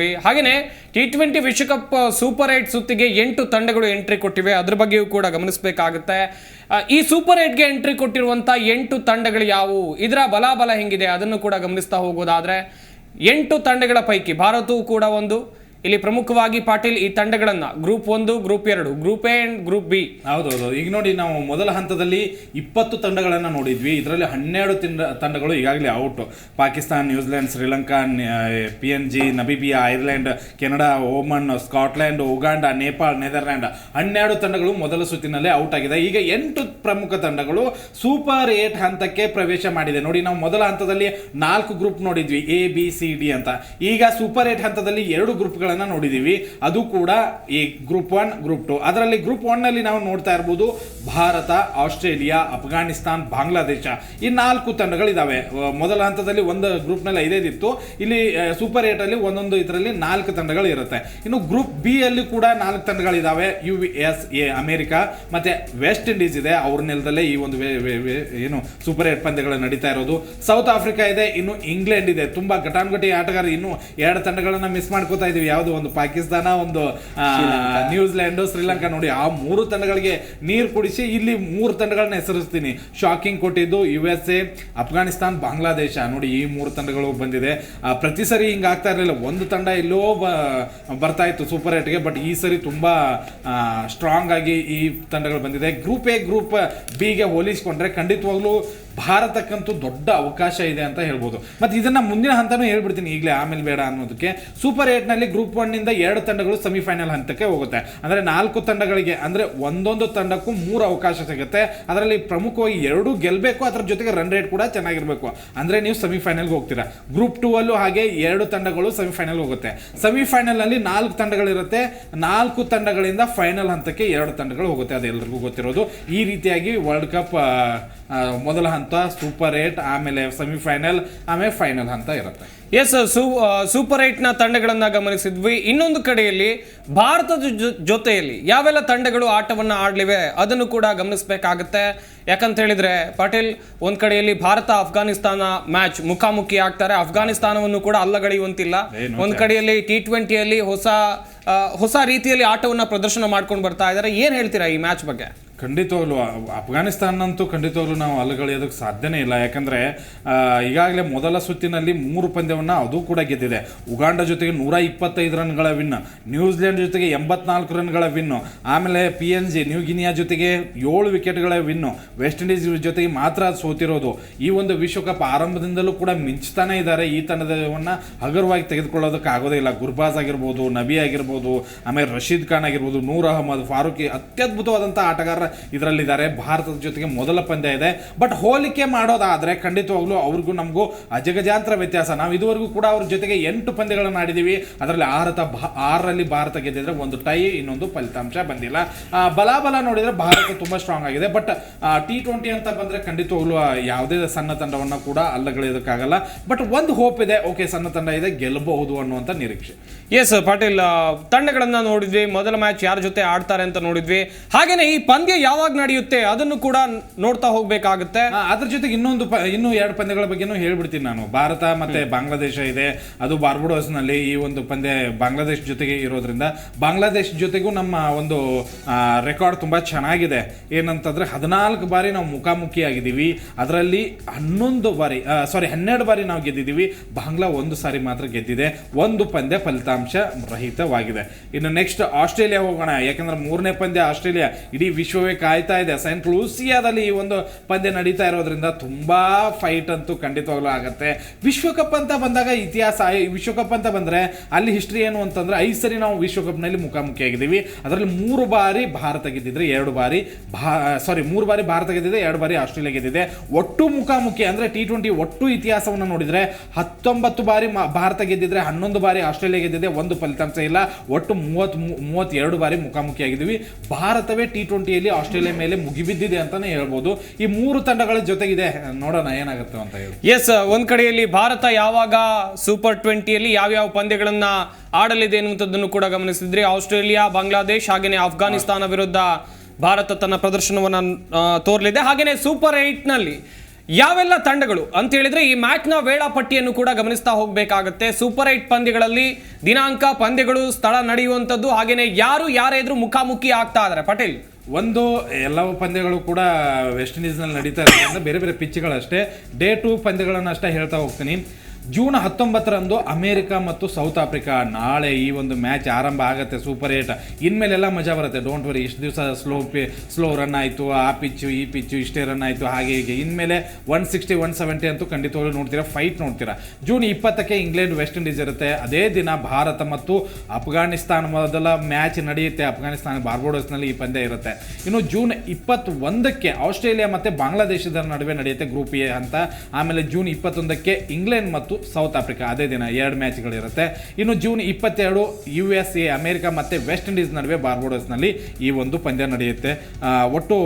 ಗಮನಿಸಿದ್ವಿ ಹಾಗೆಯೇ T twenty ವಿಶ್ವಕಪ್ super eight ಸುತ್ತಿಗೆ ಎಂಟು ತಂಡಗಳು ಎಂಟ್ರಿ ಕೊಟ್ಟಿವೆ. ಅದ್ರ ಬಗ್ಗೆಯೂ ಕೂಡ ಗಮನಿಸಬೇಕಾಗುತ್ತೆ. ಈ ಸೂಪರ್ ಏಟ್ಗೆ ಎಂಟ್ರಿ ಕೊಟ್ಟಿರುವಂಥ ಎಂಟು ತಂಡಗಳು ಯಾವುವು? ಇದರ ಬಲಾಬಲ ಹೆಂಗಿದೆ? ಅದನ್ನು ಕೂಡ ಗಮನಿಸ್ತಾ ಹೋಗೋದಾದರೆ ಎಂಟು ತಂಡಗಳ ಪೈಕಿ ಭಾರತವು ಕೂಡ ಒಂದು ಇಲ್ಲಿ ಪ್ರಮುಖವಾಗಿ ಪಾಟೀಲ್ ಈ ತಂಡಗಳನ್ನ ಗ್ರೂಪ್ ಒಂದು, ಗ್ರೂಪ್ ಎರಡು, group A and group B. ಹೌದೌದು. ಈಗ ನೋಡಿ ನಾವು ಮೊದಲ ಹಂತದಲ್ಲಿ ಇಪ್ಪತ್ತು ತಂಡಗಳನ್ನು ನೋಡಿದ್ವಿ. ಇದರಲ್ಲಿ ಹನ್ನೆರಡು ತಿಂಡ ತಂಡಗಳು ಈಗಾಗಲೇ out Pakistan, New Zealand, Sri Lanka P N G Namibia Ireland, Canada Oman Scotland, Uganda, Nepal Netherland ಹನ್ನೆರಡು ತಂಡಗಳು ಮೊದಲ ಸುತ್ತಿನಲ್ಲೇ ಔಟ್ ಆಗಿದೆ. ಈಗ ಎಂಟು ಪ್ರಮುಖ ತಂಡಗಳು ಸೂಪರ್ ಏಟ್ ಹಂತಕ್ಕೆ ಪ್ರವೇಶ ಮಾಡಿದೆ. ನೋಡಿ ನಾವು ಮೊದಲ ಹಂತದಲ್ಲಿ ನಾಲ್ಕು ಗ್ರೂಪ್ ನೋಡಿದ್ವಿ. ಎ ಬಿ ಸಿ ಡಿ ಅಂತ. ಈಗ ಸೂಪರ್ ಏಟ್ ಹಂತದಲ್ಲಿ ಎರಡು ನೋಡಿದೀವಿ. ಅದು ಕೂಡ ಈ ಗ್ರೂಪ್ ಒನ್, ಗ್ರೂಪ್ ಟು. ಅದರಲ್ಲಿ ಗ್ರೂಪ್ ಒನ್ನಲ್ಲಿ ನಾವು ನೋಡ್ತಾ ಇರ್ಬೋದು ಭಾರತ, ಆಸ್ಟ್ರೇಲಿಯಾ, ಅಫ್ಘಾನಿಸ್ತಾನ್, ಬಾಂಗ್ಲಾದೇಶ. ಈ ನಾಲ್ಕು ತಂಡಗಳಿದ್ದಾವೆ ಮೊದಲ ಹಂತದಲ್ಲಿ ಒಂದು ಗ್ರೂಪ್ನಲ್ಲಿ ಐದೈದಿತ್ತು ಇಲ್ಲಿ ಸೂಪರ್ ಏಟ್ ಅಲ್ಲಿ ಒಂದೊಂದು ಇದರಲ್ಲಿ ನಾಲ್ಕು ತಂಡಗಳು ಇರುತ್ತೆ. ಇನ್ನು ಗ್ರೂಪ್ ಬಿ ಅಲ್ಲಿ ಕೂಡ ನಾಲ್ಕು ತಂಡಗಳಿದ್ದಾವೆ ಯು ಎಸ್ ಎ, ಅಮೆರಿಕ ಮತ್ತೆ ವೆಸ್ಟ್ ಇಂಡೀಸ್ ಇದೆ. ಅವ್ರ ನೆಲದಲ್ಲೇ ಈ ಒಂದು ಏನು ಸೂಪರ್ ಏಟ್ ಪಂದ್ಯಗಳು ನಡೀತಾ ಇರೋದು. ಸೌತ್ ಆಫ್ರಿಕಾ ಇದೆ. ಇನ್ನು ಇಂಗ್ಲೆಂಡ್ ಇದೆ. ತುಂಬಾ ಘಟಾನುಘಟಿ ಆಟಗಾರ ಇನ್ನು ಎರಡು ತಂಡಗಳನ್ನ ಮಿಸ್ ಮಾಡ್ಕೋತಾ ಇದೀವಿ. ಯಾವುದು ಒಂದು ಪಾಕಿಸ್ತಾನ ಒಂದು ನ್ಯೂಜಿಲೆಂಡ್ ಶ್ರೀಲಂಕಾ ನೋಡಿ ಆ ಮೂರು ತಂಡಗಳಿಗೆ ನೀರು ಕುಡಿಸಿ ಇಲ್ಲಿ ಮೂರು ತಂಡಗಳನ್ನ ಹೆಸರಿಸ್ತೀನಿ. ಶಾಕಿಂಗ್ ಕೊಟ್ಟಿದ್ದು U S A Afghanistan Bangladesh ನೋಡಿ ಈ ಮೂರು ತಂಡಗಳು ಬಂದಿದೆ. ಪ್ರತಿ ಸರಿ ಹಿಂಗ ಆಗ್ತಾ ಇರಲಿಲ್ಲ. ಒಂದು ತಂಡ ಎಲ್ಲೋ ಬರ್ತಾ ಇತ್ತು ಸೂಪರ್ ಏಟ್ಗೆ ಬಟ್ ಈ ಸರಿ ತುಂಬಾ ಸ್ಟ್ರಾಂಗ್ ಆಗಿ ಈ ತಂಡಗಳು ಬಂದಿದೆ. ಗ್ರೂಪ್ ಎ ಗ್ರೂಪ್ ಬಿಗೆ ಹೋಲಿಸಿಕೊಂಡ್ರೆ ಖಂಡಿತವಾಗ್ಲೂ ಭಾರತಕ್ಕಂತೂ ದೊಡ್ಡ ಅವಕಾಶ ಇದೆ ಅಂತ ಹೇಳ್ಬೋದು. ಮತ್ತು ಇದನ್ನು ಮುಂದಿನ ಹಂತನೂ ಹೇಳ್ಬಿಡ್ತೀನಿ ಈಗಲೇ, ಆಮೇಲೆ ಬೇಡ ಅನ್ನೋದಕ್ಕೆ. ಸೂಪರ್ ಏಟ್ನಲ್ಲಿ ಗ್ರೂಪ್ ಒನ್ನಿಂದ ಎರಡು ತಂಡಗಳು ಸೆಮಿಫೈನಲ್ ಹಂತಕ್ಕೆ ಹೋಗುತ್ತೆ. ಅಂದರೆ ನಾಲ್ಕು ತಂಡಗಳಿಗೆ, ಅಂದರೆ ಒಂದೊಂದು ತಂಡಕ್ಕೂ ಮೂರು ಅವಕಾಶ ಸಿಗುತ್ತೆ. ಅದರಲ್ಲಿ ಪ್ರಮುಖವಾಗಿ ಎರಡೂ ಗೆಲ್ಲಬೇಕು ಅದರ ಜೊತೆಗೆ ರನ್ ರೇಟ್ ಕೂಡ ಚೆನ್ನಾಗಿರಬೇಕು. ಅಂದರೆ ನೀವು ಸೆಮಿಫೈನಲ್ಗೆ ಹೋಗ್ತೀರಾ. ಗ್ರೂಪ್ ಟೂ ಅಲ್ಲೂ ಹಾಗೆ ಎರಡು ತಂಡಗಳು ಸೆಮಿಫೈನಲ್ ಹೋಗುತ್ತೆ. ಸೆಮಿಫೈನಲ್ನಲ್ಲಿ ನಾಲ್ಕು ತಂಡಗಳಿರುತ್ತೆ. ನಾಲ್ಕು ತಂಡಗಳಿಂದ ಫೈನಲ್ ಹಂತಕ್ಕೆ ಎರಡು ತಂಡಗಳು ಹೋಗುತ್ತೆ. ಅದೆಲ್ಲರಿಗೂ ಗೊತ್ತಿರೋದು. ಈ ರೀತಿಯಾಗಿ ವರ್ಲ್ಡ್ ಕಪ್ ಮೊದಲ ಹಂತ ಸೂಪರ್ ಏಟ್ ಆಮೇಲೆ ಸೆಮಿಫೈನಲ್ ಆಮೇಲೆ ಫೈನಲ್ ಹಂತ ಇರುತ್ತೆ. ಎಸ್ ಸೂ ಸೂಪರ್ ಏಟ್ನ ತಂಡಗಳನ್ನ ಗಮನಿಸಿದ್ವಿ. ಇನ್ನೊಂದು ಕಡೆಯಲ್ಲಿ ಭಾರತದ ಜೊತೆಯಲ್ಲಿ ಯಾವೆಲ್ಲ ತಂಡಗಳು ಆಟವನ್ನ ಆಡ್ಲಿವೆ ಅದನ್ನು ಕೂಡ ಗಮನಿಸಬೇಕಾಗತ್ತೆ. ಯಾಕಂತ ಹೇಳಿದ್ರೆ ಪಾಟೀಲ್ ಒಂದ್ ಕಡೆಯಲ್ಲಿ ಭಾರತ ಅಫ್ಘಾನಿಸ್ತಾನ ಮ್ಯಾಚ್ ಮುಖಾಮುಖಿ ಆಗ್ತಾರೆ. ಅಫ್ಘಾನಿಸ್ತಾನವನ್ನು ಕೂಡ ಅಲ್ಲಗಳೆಯುವಂತಿಲ್ಲ. ಒಂದು ಕಡೆಯಲ್ಲಿ ಟಿ ಟ್ವೆಂಟಿಯಲ್ಲಿ ಹೊಸ ಹೊಸ ರೀತಿಯಲ್ಲಿ ಆಟವನ್ನ ಪ್ರದರ್ಶನ ಮಾಡ್ಕೊಂಡು ಬರ್ತಾ ಇದ್ದಾರೆ ಏನ್ ಹೇಳ್ತೀರಾ ಈ ಮ್ಯಾಚ್ ಬಗ್ಗೆ? ಖಂಡಿತವಾಗ್ಲು ಅಫ್ಘಾನಿಸ್ತಾನಂತೂ ಖಂಡಿತವಾಗ್ಲು ನಾವು ಅಲ್ಲಗಳೆಯೋದಕ್ಕೆ ಸಾಧ್ಯನೇ ಇಲ್ಲ. ಯಾಕಂದರೆ ಈಗಾಗಲೇ ಮೊದಲ ಸುತ್ತಿನಲ್ಲಿ ಮೂರು ಪಂದ್ಯವನ್ನು ಅದು ಕೂಡ ಗೆದ್ದಿದೆ. ಉಗಾಂಡ ಜೊತೆಗೆ ನೂರ ಇಪ್ಪತ್ತೈದು ರನ್ಗಳ ವಿನ್ ನ್ಯೂಜಿಲೆಂಡ್ ಜೊತೆಗೆ ಎಂಬತ್ನಾಲ್ಕು ರನ್ಗಳ ವಿನ್ನು, ಆಮೇಲೆ P N G, New Guinea ಜೊತೆಗೆ ಏಳು ವಿಕೆಟ್ಗಳ ವಿನ್ನು, ವೆಸ್ಟ್ ಇಂಡೀಸ್ ಜೊತೆಗೆ ಮಾತ್ರ ಸೋತಿರೋದು. ಈ ಒಂದು ವಿಶ್ವಕಪ್ ಆರಂಭದಿಂದಲೂ ಕೂಡ ಮಿಂಚ್ತಾನೇ ಇದ್ದಾರೆ. ಈ ತಂಡದವನ್ನು ಹಗುರವಾಗಿ ತೆಗೆದುಕೊಳ್ಳೋದಕ್ಕೆ ಆಗೋದೇ ಇಲ್ಲ. ಗುರ್ಬಾಜ್ ಆಗಿರ್ಬೋದು, ನಬಿ ಆಗಿರ್ಬೋದು, ಆಮೇಲೆ ರಶೀದ್ ಖಾನ್ ಆಗಿರ್ಬೋದು, ನೂರ್ ಅಹಮದ್, ಫಾರೂಕಿ ಅತ್ಯದ್ಭುತವಾದಂಥ ಆಟಗಾರ ಇದರಲ್ಲಿದ್ದಾರೆ. ಭಾರತದ ಜೊತೆಗೆ ಮೊದಲ ಪಂದ್ಯ ಇದೆ. ಬಟ್ ಹೋಲಿಕೆ ಮಾಡೋದಾದ್ರೆ ಖಂಡಿತವಾಗ್ಲೂ ಅವ್ರಿಗೂ ನಮಗೂ ಅಜಗಜಾಂತರ ವ್ಯತ್ಯಾಸ. ನಾವು ಇದುವರೆಗೂ ಕೂಡ ಅವ್ರ ಜೊತೆಗೆ ಎಂಟು ಪಂದ್ಯಗಳನ್ನು ಆಡಿದ್ದೀವಿ ಅದರಲ್ಲಿ ಆರತ ಆರರಲ್ಲಿ ಭಾರತ ಗೆದ್ದಿದ್ರೆ ಒಂದು ಟೈ, ಇನ್ನೊಂದು ಫಲಿತಾಂಶ ಬಂದಿಲ್ಲ. ಬಲಾಬಲ ನೋಡಿದರೆ ಭಾರತ ತುಂಬ ಸ್ಟ್ರಾಂಗ್ ಆಗಿದೆ. ಬಟ್ ಟಿ ಟ್ವೆಂಟಿ ಅಂತ ಬಂದರೆ ಖಂಡಿತವಾಗ್ಲೂ ಯಾವುದೇ ಸಣ್ಣ ತಂಡವನ್ನು ಕೂಡ ಅಲ್ಲಗಳೆಯೋದಕ್ಕಾಗಲ್ಲ. ಬಟ್ ಒಂದು ಹೋಪ್ ಇದೆ. ಓಕೆ ಸಣ್ಣ ತಂಡ ಇದೆ. ಗೆಲ್ಲಬಹುದು ಅನ್ನುವಂಥ ನಿರೀಕ್ಷೆ. ಎಸ್ ಪಾಟೀಲ್ ತಂಡಗಳನ್ನು ನೋಡಿದ್ವಿ. ಮೊದಲ ಮ್ಯಾಚ್ ಯಾರ ಜೊತೆ ಆಡ್ತಾರೆ ಅಂತ ನೋಡಿದ್ವಿ. ಹಾಗೇನೆ ಈ ಪಂದ್ಯ ಯಾವಾಗ ನಡೆಯುತ್ತೆ ಅದನ್ನು ಕೂಡ ನೋಡ್ತಾ ಹೋಗ್ಬೇಕಾಗುತ್ತೆ. ಅದ್ರ ಜೊತೆಗೆ ಇನ್ನೊಂದು ಇನ್ನೂ ಎರಡು ಪಂದ್ಯಗಳ ಬಗ್ಗೆನೂ ಹೇಳ್ಬಿಡ್ತೀನಿ ನಾನು. ಭಾರತ ಮತ್ತೆ ಬಾಂಗ್ಲಾದೇಶ ಇದೆ. ಅದು ಬಾರ್ಬುಡೋಸ್ನಲ್ಲಿ ಈ ಒಂದು ಪಂದ್ಯ ಬಾಂಗ್ಲಾದೇಶ ಜೊತೆಗೆ ಇರೋದ್ರಿಂದ ಬಾಂಗ್ಲಾದೇಶ ಜೊತೆಗೂ ನಮ್ಮ ಒಂದು ರೆಕಾರ್ಡ್ ತುಂಬಾ ಚೆನ್ನಾಗಿದೆ. ಏನಂತಂದ್ರೆ ಹದಿನಾಲ್ಕು ಬಾರಿ ನಾವು ಮುಖಾಮುಖಿ ಆಗಿದ್ದೀವಿ ಅದರಲ್ಲಿ ಹನ್ನೊಂದು ಬಾರಿ ಸಾರಿ ಹನ್ನೆರಡು ಬಾರಿ ನಾವು ಗೆದ್ದಿದ್ದೀವಿ. ಬಾಂಗ್ಲಾ ಒಂದು ಸಾರಿ ಮಾತ್ರ ಗೆದ್ದಿದೆ. ಒಂದು ಪಂದ್ಯ ಫಲಿತಾಂಶ. ರಹಿತವಾಗಿದೆ. ಇನ್ನು ನೆಕ್ಸ್ಟ್ ಆಸ್ಟ್ರೇಲಿಯಾ ಹೋಗೋಣ. ಯಾಕಂದ್ರೆ ಮೂರನೇ ಪಂದ್ಯ ಆಸ್ಟ್ರೇಲಿಯಾ ಇಡೀ ವಿಶ್ವವೇ ಕಾಯ್ತಾ ಇದೆ. ಸೈಂಟ್ ಲೂಸಿಯಾದಲ್ಲಿ ಈ ಒಂದು ಪಂದ್ಯ ನಡೀತಾ ಇರೋದ್ರಿಂದ ತುಂಬಾ ಫೈಟ್ ಅಂತೂ ಖಂಡಿತವಾಗ್ಲೂ ಆಗುತ್ತೆ. ವಿಶ್ವಕಪ್ ಅಂತ ಬಂದಾಗ ಇತಿಹಾಸ ವಿಶ್ವಕಪ್ ಅಂತ ಬಂದ್ರೆ ಅಲ್ಲಿ ಹಿಸ್ಟ್ರಿ ಏನು ಅಂತಂದ್ರೆ ಐದು ಸರಿ ನಾವು ವಿಶ್ವಕಪ್ನಲ್ಲಿ ಮುಖಾಮುಖಿ ಆಗಿದ್ದೀವಿ ಅದರಲ್ಲಿ ಮೂರು ಬಾರಿ ಭಾರತ ಗೆದ್ದಿದ್ರೆ ಎರಡು ಬಾರಿ ಸಾರಿ ಮೂರು ಬಾರಿ ಭಾರತ ಗೆದ್ದಿದೆ, ಎರಡು ಬಾರಿ ಆಸ್ಟ್ರೇಲಿಯಾ ಗೆದ್ದಿದೆ. ಒಟ್ಟು ಮುಖಾಮುಖಿ ಅಂದ್ರೆ ಟಿ ಟ್ವೆಂಟಿ ಒಟ್ಟು ಇತಿಹಾಸವನ್ನು ನೋಡಿದ್ರೆ ಹತ್ತೊಂಬತ್ತು ಬಾರಿ ಭಾರತ ಗೆದ್ದಿದ್ರೆ ಹನ್ನೊಂದು ಬಾರಿ ಆಸ್ಟ್ರೇಲಿಯಾ ಗೆದ್ದಿದೆ ಒಂದು ಫಲಿತಾಂಶ ಇಲ್ಲ. ಒಟ್ಟು ಮೂವತ್ ಮೂವತ್ತೆರಡು ಬಾರಿ ಮುಖಾಮುಖಿ ಆಗಿದ್ದೀವಿ ಭಾರತವೇ ಟಿ ಟ್ವೆಂಟಿಯಲ್ಲಿ ಆಸ್ಟ್ರೇಲಿಯಾ ಮೇಲೆ ಮುಗಿಬಿದ್ದಿದೆ ಅಂತಾನೆ ಹೇಳ್ಬೋದು. ಈ ಮೂರು ತಂಡಗಳ ಜೊತೆಗಿದೆ. ನೋಡೋಣ ಏನಾಗುತ್ತೆ ಅಂತ ಹೇಳಿ. ಎಸ್ ಒಂದ್ ಕಡೆಯಲ್ಲಿ ಭಾರತ ಯಾವಾಗ ಸೂಪರ್ ಟ್ವೆಂಟಿಯಲ್ಲಿ ಯಾವ್ಯಾವ ಪಂದ್ಯಗಳನ್ನ ಆಡಲಿದೆ ಎನ್ನುವಂಥದ್ದನ್ನು ಕೂಡ ಗಮನಿಸಿದ್ರಿ. ಆಸ್ಟ್ರೇಲಿಯಾ, ಬಾಂಗ್ಲಾದೇಶ್ ಹಾಗೇನೆ ಅಫ್ಘಾನಿಸ್ತಾನ ವಿರುದ್ಧ ಭಾರತ ತನ್ನ ಪ್ರದರ್ಶನವನ್ನು ತೋರಲಿದೆ. ಹಾಗೆಯೇ ಸೂಪರ್ ಏಟ್ನಲ್ಲಿ ಯಾವೆಲ್ಲ ತಂಡಗಳು? ಅಂತ ಹೇಳಿದ್ರೆ ಈ ಮ್ಯಾಚ್ನ ವೇಳಾಪಟ್ಟಿಯನ್ನು ಕೂಡ ಗಮನಿಸ್ತಾ ಹೋಗಬೇಕಾಗುತ್ತೆ. ಸೂಪರ್ ಏಟ್ ಪಂದ್ಯಗಳಲ್ಲಿ ದಿನಾಂಕ, ಪಂದ್ಯಗಳು, ಸ್ಥಳ ನಡೆಯುವಂಥದ್ದು ಹಾಗೆಯೇ ಯಾರು ಯಾರೆದ್ರು ಮುಖಾಮುಖಿ ಆಗ್ತಾ ಇದಾರೆ? ಪಟೇಲ್. ಒಂದು ಎಲ್ಲವೂ ಪಂದ್ಯಗಳು ಕೂಡ ವೆಸ್ಟ್ ಇಂಡೀಸ್ನಲ್ಲಿ ನಡೀತಾ ಇರೋದ್ರಿಂದ ಬೇರೆ ಬೇರೆ ಪಿಚ್ಗಳಷ್ಟೇ ಡೇ ಟು ಪಂದ್ಯಗಳನ್ನು ಅಷ್ಟೇ ಹೇಳ್ತಾ ಹೋಗ್ತೀನಿ. ಜೂನ್ ಹತ್ತೊಂಬತ್ತರಂದು ಅಮೇರಿಕಾ ಮತ್ತು ಸೌತ್ ಆಫ್ರಿಕಾ ನಾಳೆ ಈ ಒಂದು ಮ್ಯಾಚ್ ಆರಂಭ ಆಗುತ್ತೆ ಸೂಪರ್ ಏಟ್ ಇನ್ಮೇಲೆಲ್ಲ ಮಜಾ ಬರುತ್ತೆ. ಡೋಂಟ್ ವರಿ ಇಷ್ಟು ದಿವಸ ಸ್ಲೋ ಪಿ ಸ್ಲೋ ರನ್ ಆಯಿತು, ಆ ಪಿಚ್ಚು ಈ ಪಿಚ್ಚು ಇಷ್ಟೇ ರನ್ ಆಯಿತು, ಹಾಗೆ ಹೀಗೆ. ಇನ್ಮೇಲೆ ಒನ್ ಸಿಕ್ಸ್ಟಿ ಒನ್ ಸೆವೆಂಟಿ ಅಂತೂ ಖಂಡಿತವಾಗ್ಲೂ ನೋಡ್ತೀರಾ ಫೈಟ್ ನೋಡ್ತೀರಾ. ಜೂನ್ ಇಪ್ಪತ್ತಕ್ಕೆ ಇಂಗ್ಲೆಂಡ್ ವೆಸ್ಟ್ ಇಂಡೀಸ್ ಇರುತ್ತೆ. ಅದೇ ದಿನ ಭಾರತ ಮತ್ತು ಅಫ್ಘಾನಿಸ್ತಾನ ಮೊದಲ ಮ್ಯಾಚ್ ನಡೆಯುತ್ತೆ. ಅಫ್ಘಾನಿಸ್ತಾನ ಬಾರ್ಬೋಡೋಸ್ನಲ್ಲಿ ಈ ಪಂದ್ಯ ಇರುತ್ತೆ. ಇನ್ನು ಜೂನ್ ಇಪ್ಪತ್ತೊಂದಕ್ಕೆ ಆಸ್ಟ್ರೇಲಿಯಾ ಮತ್ತು ಬಾಂಗ್ಲಾದೇಶದ ನಡುವೆ ನಡೆಯುತ್ತೆ ಗ್ರೂಪ್ ಎ ಅಂತ. ಆಮೇಲೆ ಜೂನ್ ಇಪ್ಪತ್ತೊಂದಕ್ಕೆ ಇಂಗ್ಲೆಂಡ್ ಮತ್ತು ಸೌತ್ ಆಫ್ರಿಕಾ ಅದೇ ದಿನ ಎರಡು ಮ್ಯಾಚ್ಗಳಿರುತ್ತೆ. ಇನ್ನು ಜೂನ್ ಇಪ್ಪತ್ತೆರಡು ಯು ಎಸ್ ಎ, ಅಮೆರಿಕ ಮತ್ತು ವೆಸ್ಟ್ ಇಂಡೀಸ್ ನಡುವೆ ಬಾರ್ಬೋಡಸ್ನಲ್ಲಿ ಈ ಒಂದು ಪಂದ್ಯ ನಡೆಯುತ್ತೆ. ಒಟ್ಟು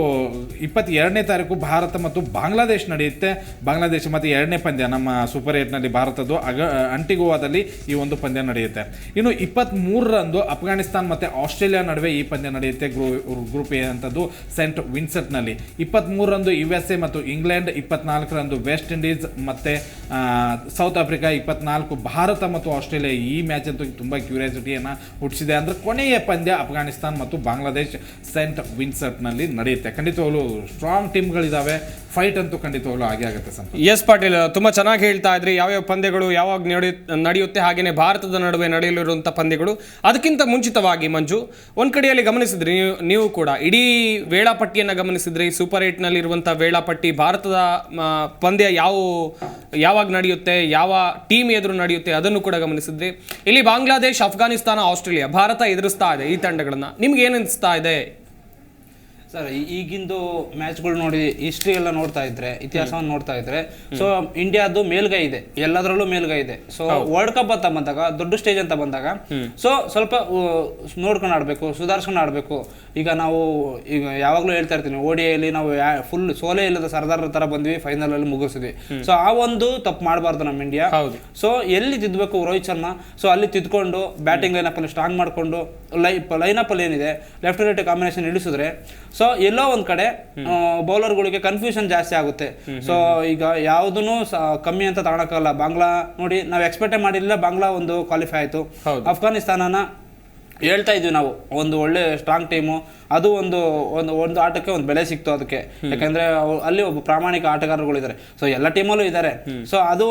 ಇಪ್ಪತ್ತೆರಡನೇ ತಾರೀಕು ಭಾರತ ಮತ್ತು ಬಾಂಗ್ಲಾದೇಶ್ ನಡೆಯುತ್ತೆ. ಬಾಂಗ್ಲಾದೇಶ ಮತ್ತು ಎರಡನೇ ಪಂದ್ಯ ನಮ್ಮ ಸೂಪರ್ ಏಟ್ನಲ್ಲಿ ಭಾರತದ್ದು ಅಗ, ಅಂಟಿಗೋವಾದಲ್ಲಿ ಈ ಒಂದು ಪಂದ್ಯ ನಡೆಯುತ್ತೆ. ಇನ್ನು ಇಪ್ಪತ್ತ್ಮೂರರಂದು ಅಫ್ಘಾನಿಸ್ತಾನ್ ಮತ್ತು ಆಸ್ಟ್ರೇಲಿಯಾ ನಡುವೆ ಈ ಪಂದ್ಯ ನಡೆಯುತ್ತೆ ಗ್ರೂ, ಗ್ರೂಪ್ ಎ ಅಂತದ್ದು ಸೆಂಟ್ ವಿನ್ಸೆಟ್ನಲ್ಲಿ. ಇಪ್ಪತ್ತ್ಮೂರರಂದು ಯು ಎಸ್ ಎ ಮತ್ತು ಇಂಗ್ಲೆಂಡ್, ಇಪ್ಪತ್ನಾಲ್ಕರಂದು ವೆಸ್ಟ್ ಇಂಡೀಸ್ ಮತ್ತು ಸೌತ್ ಆಫ್ರಿಕಾ ಇಪ್ಪತ್ನಾಲ್ಕು, ಭಾರತ ಮತ್ತು ಆಸ್ಟ್ರೇಲಿಯಾ ಈ ಮ್ಯಾಚ್ ಅಂತೂ ತುಂಬ ಕ್ಯೂರಿಯಾಸಿಟಿಯನ್ನು ಹುಟ್ಟಿಸಿದೆ. ಅಂದರೆ ಕೊನೆಯ ಪಂದ್ಯ ಅಫ್ಘಾನಿಸ್ತಾನ್ ಮತ್ತು ಬಾಂಗ್ಲಾದೇಶ್ ಸೆಂಟ್ ವಿನ್ಸರ್ಟ್ನಲ್ಲಿ ನಡೆಯುತ್ತೆ. ಖಂಡಿತವಾಗ್ಲೂ ಸ್ಟ್ರಾಂಗ್ ಟೀಮ್ಗಳಿದ್ದಾವೆ ಫೈಟ್ ಅಂತೂ ಖಂಡಿತವಾಗ್ಲೂ ಆಗೇ ಆಗುತ್ತೆ ಸರ್ ಎಸ್ ಪಾಟೀಲ್, ತುಂಬಾ ಚೆನ್ನಾಗಿ ಹೇಳ್ತಾ ಇದ್ರಿ. ಯಾವ್ಯಾವ ಪಂದ್ಯಗಳು ಯಾವಾಗ ನಡೆಯು, ನಡೆಯುತ್ತೆ, ಹಾಗೇನೆ ಭಾರತದ ನಡುವೆ ನಡೆಯಲಿರುವಂಥ ಪಂದ್ಯಗಳು. ಅದಕ್ಕಿಂತ ಮುಂಚಿತವಾಗಿ ಮಂಜು, ಒಂದ್ ಕಡೆಯಲ್ಲಿ ಗಮನಿಸಿದ್ರಿ, ನೀವು ಕೂಡ. ಇಡೀ ವೇಳಾಪಟ್ಟಿಯನ್ನು ಗಮನಿಸಿದ್ರಿ ಸೂಪರ್ ಏಟ್ನಲ್ಲಿ ಇರುವಂತ ವೇಳಾಪಟ್ಟಿ, ಭಾರತದ ಪಂದ್ಯ ಯಾವ, ಯಾವಾಗ ನಡೆಯುತ್ತೆ, ಯಾವ ಟೀಮ್ ಎದುರು ನಡೆಯುತ್ತೆ, ಅದನ್ನು ಕೂಡ ಗಮನಿಸಿದ್ರಿ. ಇಲ್ಲಿ ಬಾಂಗ್ಲಾದೇಶ್, ಅಫ್ಘಾನಿಸ್ತಾನ, ಆಸ್ಟ್ರೇಲಿಯಾ, ಭಾರತ ಎದುರಿಸ್ತಾ ಇದೆ ಈ ತಂಡಗಳನ್ನ. ನಿಮ್ಗೆ ಏನು ಅನಿಸ್ತಾ ಇದೆ? ಸರ್ ಈಗಿಂದು ಮ್ಯಾಚ್ಗಳು ನೋಡಿ ಹಿಸ್ಟ್ರಿ ಎಲ್ಲ ನೋಡ್ತಾ ಇದ್ರೆ ಇತಿಹಾಸವನ್ನು ನೋಡ್ತಾ ಇದ್ರೆ ಸೊ ಇಂಡಿಯಾದು ಮೇಲ್ಗೈ ಇದೆ ಎಲ್ಲದರಲ್ಲೂ ಮೇಲ್ಗೈ ಇದೆ. ಸೊ ವರ್ಲ್ಡ್ ಕಪ್ ಅಂತ ಬಂದಾಗ ದೊಡ್ಡ ಸ್ಟೇಜ್ ಅಂತ ಬಂದಾಗ ಸೊ ಸ್ವಲ್ಪ ನೋಡ್ಕೊಂಡು ಆಡಬೇಕು ಸುಧಾರಿಸ್ಕೊಂಡು ಆಡಬೇಕು. ಈಗ ನಾವು ಈಗ ಯಾವಾಗಲೂ ಹೇಳ್ತಾ ಇರ್ತೀನಿ ಓಡಿಯಲ್ಲಿ ನಾವು ಫುಲ್ ಸೋಲೆ ಇಲ್ಲದ ಸರ್ದಾರ್ ತರ ಬಂದ್ವಿ ಫೈನಲ್ ಅಲ್ಲಿ ಮುಗಿಸಿದ್ವಿ. ಸೊ ಆ ಒಂದು ತಪ್ಪು ಮಾಡಬಾರ್ದು ನಮ್ಮ ಇಂಡಿಯಾ. ಸೊ ಎಲ್ಲಿ ತಿದ್ದಬೇಕು ರೋಹಿತ್ ಶರ್ಮಾ? ಸೊ ಅಲ್ಲಿ ತಿದ್ಕೊಂಡು ಬ್ಯಾಟಿಂಗ್ ಲೈನಪ್ ಅಲ್ಲಿ ಸ್ಟ್ರಾಂಗ್ ಮಾಡಿಕೊಂಡು ಲೈನ್ ಅಪ್ ಅಲ್ಲಿ ಏನಿದೆ ಲೆಫ್ಟ್ ರೈಟ್ ಕಾಂಬಿನೇಷನ್ ಇಳಿಸಿದ್ರೆ ಸೊ ಎಲ್ಲೋ ಒಂದ್ ಕಡೆ ಬೌಲರ್ಗಳಿಗೆ ಕನ್ಫ್ಯೂಷನ್ ಜಾಸ್ತಿ ಆಗುತ್ತೆ. ಸೊ ಈಗ ಯಾವುದನ್ನು ಕಮ್ಮಿ ಅಂತ ತಗೊಳಕ್ಕಾಗಲ್ಲ. ಬಾಂಗ್ಲಾ ನೋಡಿ ನಾವು ಎಕ್ಸ್ಪೆಕ್ಟೇ ಮಾಡಿರಲಿಲ್ಲ ಬಾಂಗ್ಲಾ ಒಂದು ಕ್ವಾಲಿಫೈ ಆಯ್ತು. ಅಫ್ಘಾನಿಸ್ತಾನನ ಹೇಳ್ತಾ ಇದ್ವಿ ನಾವು ಒಂದು ಒಳ್ಳೆ ಸ್ಟ್ರಾಂಗ್ ಟೀಮು ಅದು ಒಂದು ಒಂದು ಒಂದು ಆಟಕ್ಕೆ ಒಂದು ಬೆಲೆ ಸಿಕ್ತು ಅದಕ್ಕೆ. ಯಾಕಂದ್ರೆ ಅಲ್ಲಿ ಒಬ್ಬ ಪ್ರಾಮಾಣಿಕ ಆಟಗಾರರುಗಳಿದ್ದಾರೆ ಸೊ ಎಲ್ಲ ಟೀಮಲ್ಲೂ ಇದ್ದಾರೆ ಸೊ ಅದು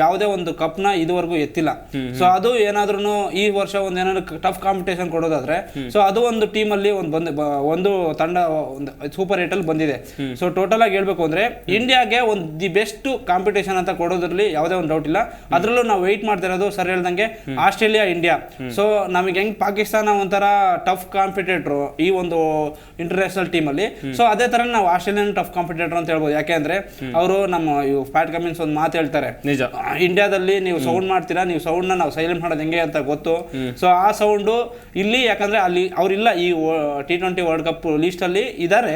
ಯಾವುದೇ ಒಂದು ಕಪ್ನ ಇದುವರೆಗೂ ಎತ್ತಿಲ್ಲ. ಸೊ ಅದು ಏನಾದ್ರೂ ಈ ವರ್ಷ ಒಂದು ಏನಾದ್ರು ಟಫ್ ಕಾಂಪಿಟೇಷನ್ ಕೊಡೋದಾದ್ರೆ ಸೊ ಅದು ಒಂದು ಟೀಮಲ್ಲಿ ಒಂದು ಬಂದ್ ಒಂದು ತಂಡ ಒಂದು ಸೂಪರ್ ಏಟ್ ಅಲ್ಲಿ ಬಂದಿದೆ. ಸೊ ಟೋಟಲ್ ಆಗಿ ಹೇಳ್ಬೇಕು ಅಂದ್ರೆ ಇಂಡಿಯಾಗೆ ಒಂದು ದಿ ಬೆಸ್ಟ್ ಕಾಂಪಿಟೇಷನ್ ಅಂತ ಕೊಡೋದ್ರಲ್ಲಿ ಯಾವುದೇ ಒಂದು ಡೌಟ್ ಇಲ್ಲ. ಅದರಲ್ಲೂ ನಾವು ವೆಯ್ಟ್ ಮಾಡ್ತಿರೋದು ಸರ್ ಹೇಳ್ದಂಗೆ ಆಸ್ಟ್ರೇಲಿಯಾ ಇಂಡಿಯಾ ಸೊ ನಮಗೆ ಹೆಂಗ್ ಪಾಕಿಸ್ತಾನ ಒಂಥರ ಟಫ್ ಕಾಂಪಿಟೇಟರ್ ಈ ಒಂದು ಇಂಟರ್ನ್ಯಾಷನಲ್ ಟೀಮ್ ಅಲ್ಲಿ. ಸೊ ಅದೇ ತರ ನಾವು ಆಸ್ಟ್ರೇಲಿಯನ್ ಟಫ್ ಕಾಂಪಿಟೇಟರ್ ಅಂತ ಹೇಳ್ಬೋದು. ಯಾಕೆಂದ್ರೆ ಅವರು ನಮ್ಮ ಇವು ಫ್ಯಾಟ್ ಕಮಿನ್ಸ್ ಒಂದು ಮಾತು ಹೇಳ್ತಾರೆ. ನಿಜ. ಇಂಡಿಯಾದಲ್ಲಿ ನೀವು ಸೌಂಡ್ ಮಾಡ್ತೀರಾ ನೀವು ಸೌಂಡ್ನ ನಾವು ಸೈಲೆಂಟ್ ಮಾಡೋದು ಹೆಂಗೆ ಅಂತ ಗೊತ್ತು. ಸೊ ಆ ಸೌಂಡು ಇಲ್ಲಿ ಯಾಕಂದ್ರೆ ಅಲ್ಲಿ ಅವರಿಲ್ಲ ಈ ಟಿ ಟ್ವೆಂಟಿ ವರ್ಲ್ಡ್ ಕಪ್ ಲೀಸ್ಟಲ್ಲಿ ಅಲ್ಲಿ ಆದರೂ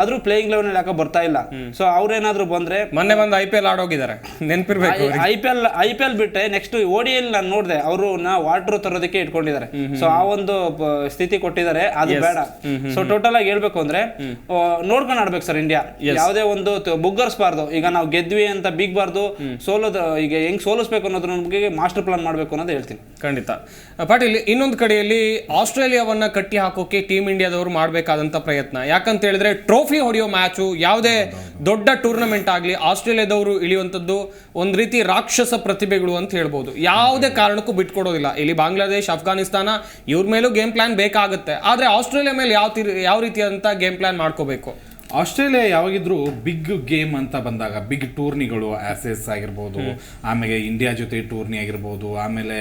ಆದ್ರೂ ಪ್ಲೇಯಿಂಗ್ ಲೆವೆನ್ ಯಾಕೆ ಬರ್ತಾ ಇಲ್ಲ. ಸೊ ಅವ್ರೇನಾದ್ರೂ ಬಂದ್ರೆ ಮೊನ್ನೆ ಬಂದು ಐ ಪಿ ಎಲ್ ಆಡೋಗಿದ್ದಾರೆ. ನೆನಪಿರ್ಬೇಕು I P L I P L ಬಿಟ್ಟರೆ ನೆಕ್ಸ್ಟ್ ಓಡಿಯಲ್ಲಿ ನಾನು ನೋಡಿದೆ. ಅವರು ನಾ ವಾಟರ್ ತರೋದಕ್ಕೆ ಇಟ್ಕೊಂಡಿದ್ದಾರೆ. ಸೊ ಆ ಒಂದು ಸ್ಥಿತಿ ಕೊಟ್ಟಿದ್ದಾರೆ. ಅದು ಬೇಡ. ಸೊ ಟೋಟಲ್ ಆಗಿ ಹೇಳ್ಬೇಕು ಅಂದ್ರೆ ನೋಡ್ಕೊಂಡು ಆಡ್ಬೇಕು ಸರ್ ಇಂಡಿಯಾ ಯಾವುದೇ ಒಂದು ಬುಗ್ಗರ್ಸ್ಬಾರ್ದು. ಈಗ ನಾವು ಗೆದ್ವಿ ಅಂತ ಬಿಗ್ಬಾರ್ದು ಸೋಲೋದ ಈಗ ಹೆಂಗ್ ಸೋಲಿಸ್ಬೇಕು ಅನ್ನೋದ್ರ ಬಗ್ಗೆ ಮಾಸ್ಟರ್ ಪ್ಲಾನ್ ಮಾಡ್ಬೇಕು ಅನ್ನೋದು ಹೇಳ್ತೀನಿ. ಖಂಡಿತ. ಪಾಟೀಲ್ ಇನ್ನೊಂದು ಕಡೆಯಲ್ಲಿ ಆಸ್ಟ್ರೇಲಿಯಾವನ್ನ ಕಟ್ಟಿ ಹಾಕೋಕೆ ಟೀಮ್ ಇಂಡಿಯಾದವರು ಮಾಡಬೇಕಾದಂತ ಪ್ರಯತ್ನ. ಯಾಕಂತ ಹೇಳಿದ್ರೆ ಟ್ರೋಫಿ ಹೊಡೆಯೋ ಮ್ಯಾಚು ಯಾವುದೇ ದೊಡ್ಡ ಟೂರ್ನಮೆಂಟ್ ಆಗಲಿ ಆಸ್ಟ್ರೇಲಿಯಾದವರು ಇಳಿಯುವಂಥದ್ದು ಒಂದು ರೀತಿ ರಾಕ್ಷಸ ಪ್ರತಿಭೆಗಳು ಅಂತ ಹೇಳ್ಬೋದು. ಯಾವುದೇ ಕಾರಣಕ್ಕೂ ಬಿಟ್ಕೊಡೋದಿಲ್ಲ. ಇಲ್ಲಿ ಬಾಂಗ್ಲಾದೇಶ್ ಅಫ್ಘಾನಿಸ್ತಾನ ಇವ್ರ ಮೇಲೂ ಗೇಮ್ ಪ್ಲಾನ್ ಬೇಕಾಗುತ್ತೆ. ಆದ್ರೆ ಆಸ್ಟ್ರೇಲಿಯಾ ಮೇಲೆ ಯಾವ ಯಾವ ರೀತಿಯಾದಂಥ ಗೇಮ್ ಪ್ಲಾನ್ ಮಾಡ್ಕೋಬೇಕು? ಆಸ್ಟ್ರೇಲಿಯಾ ಯಾವಾಗಿದ್ರು ಬಿಗ್ ಗೇಮ್ ಅಂತ ಬಂದಾಗ ಬಿಗ್ ಟೂರ್ನಿಗಳು ಆಸೆಸ್ ಆಗಿರ್ಬೋದು ಆಮೇಲೆ ಇಂಡಿಯಾ ಜೊತೆ ಟೂರ್ನಿ ಆಗಿರ್ಬೋದು ಆಮೇಲೆ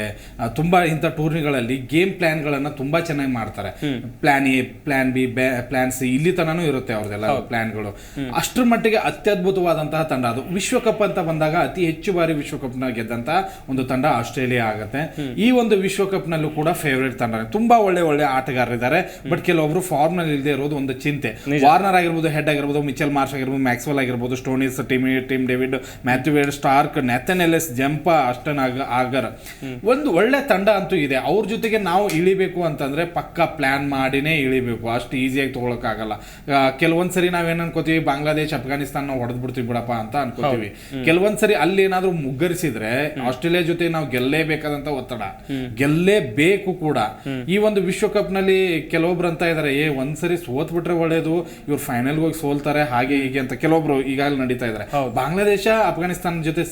ತುಂಬಾ ಇಂಥ ಟೂರ್ನಿಗಳಲ್ಲಿ ಗೇಮ್ ಪ್ಲಾನ್ಗಳನ್ನ ತುಂಬಾ ಚೆನ್ನಾಗಿ ಮಾಡ್ತಾರೆ. Plan A plan B plan C ಇಲ್ಲಿ ತನೂ ಇರುತ್ತೆ ಅವ್ರದೆಲ್ಲ ಪ್ಲಾನ್ಗಳು. ಅಷ್ಟರ ಮಟ್ಟಿಗೆ ಅತ್ಯದ್ಭುತವಾದಂತಹ ತಂಡ. ಅದು ವಿಶ್ವಕಪ್ ಅಂತ ಬಂದಾಗ ಅತಿ ಹೆಚ್ಚು ಬಾರಿ ವಿಶ್ವಕಪ್ನ ಗೆದ್ದಂತಹ ಒಂದು ತಂಡ ಆಸ್ಟ್ರೇಲಿಯಾ ಆಗುತ್ತೆ. ಈ ಒಂದು ವಿಶ್ವಕಪ್ ನಲ್ಲೂ ಕೂಡ ಫೇವರೇಟ್ ತಂಡ. ತುಂಬಾ ಒಳ್ಳೆ ಒಳ್ಳೆ ಆಟಗಾರರಿದ್ದಾರೆ. ಬಟ್ ಕೆಲವೊಬ್ರು ಫಾರ್ಮ್ನಲ್ಲಿ ಇಲ್ಲದೆ ಇರೋದು ಒಂದು ಚಿಂತೆ. ವಾರ್ನರ್ ಆಗಿರ್ಬೋದು ಹೆಡ್ ಆಗಿರ್ಬೋದು ಮಿಚಲ್ ಮಾರ್ಷ್ ಆಗಿರ್ಬೋದು ಮ್ಯಾಕ್ಸ್ವೆಲ್ ಆಗಿರ್ಬೋದು Stoinis team team David Matthew Wade Starc Nathan Ellis Zampa Ashton ಆಗ ಆಗರ್ ಒಂದು ಒಳ್ಳೆ ತಂಡ ಅಂತೂ ಇದೆ. ಅವ್ರ ಜೊತೆಗೆ ನಾವು ಇಳಿಬೇಕು ಅಂತಂದ್ರೆ ಪಕ್ಕ ಪ್ಲಾನ್ ಮಾಡಿನೇ ಇಳಿಬೇಕು. ಅಷ್ಟು ಈಸಿಯಾಗಿ ತಗೊಳಕ್ಕಾಗಲ್ಲ. ಆಗಲ್ಲ ಕೆಲವೊಂದ್ ಸರಿ ನಾವೇನ್ ಅನ್ಕೋತೀವಿ ಬಾಂಗ್ಲಾದೇಶ್ ಅಫ್ಘಾನಿಸ್ತಾನ ನಾವು ಹೊಡೆದ್ ಬಿಡ್ತೀವಿ ಬಿಡಪ್ಪ ಅಂತ ಅನ್ಕೋತೀವಿ. ಕೆಲವೊಂದ್ ಸರಿ ಅಲ್ಲಿ ಏನಾದ್ರೂ ಮುಗ್ಗರಿಸಿದ್ರೆ ಆಸ್ಟ್ರೇಲಿಯಾ ಜೊತೆ ನಾವು ಗೆಲ್ಲೇಬೇಕಾದಂತ ಒತ್ತಡ. ಗೆಲ್ಲೇಬೇಕು ಕೂಡ. ಈ ಒಂದು ವಿಶ್ವಕಪ್ನಲ್ಲಿ ಕೆಲವೊಬ್ರು ಅಂತ ಇದಾರೆ ಏ ಒಂದ್ಸರಿ ಸೋತ್ ಬಿಟ್ರೆ ಒಳ್ಳೇದು. ಇವ್ರು ಫೈನಲ್ ಹೋಗಿ ಸೋಲ್ತಾರೆ ಹಾಗೆ ಹೀಗೆ ಅಂತ ಕೆಲವೊಬ್ರು ಈಗಾಗಲೇ ನಡೀತಾ ಇದಾರೆ. ಬಾಂಗ್ಲಾದೇಶ ಅಫ್ಘಾನಿಸ್ತಾನ ಜೊತೆ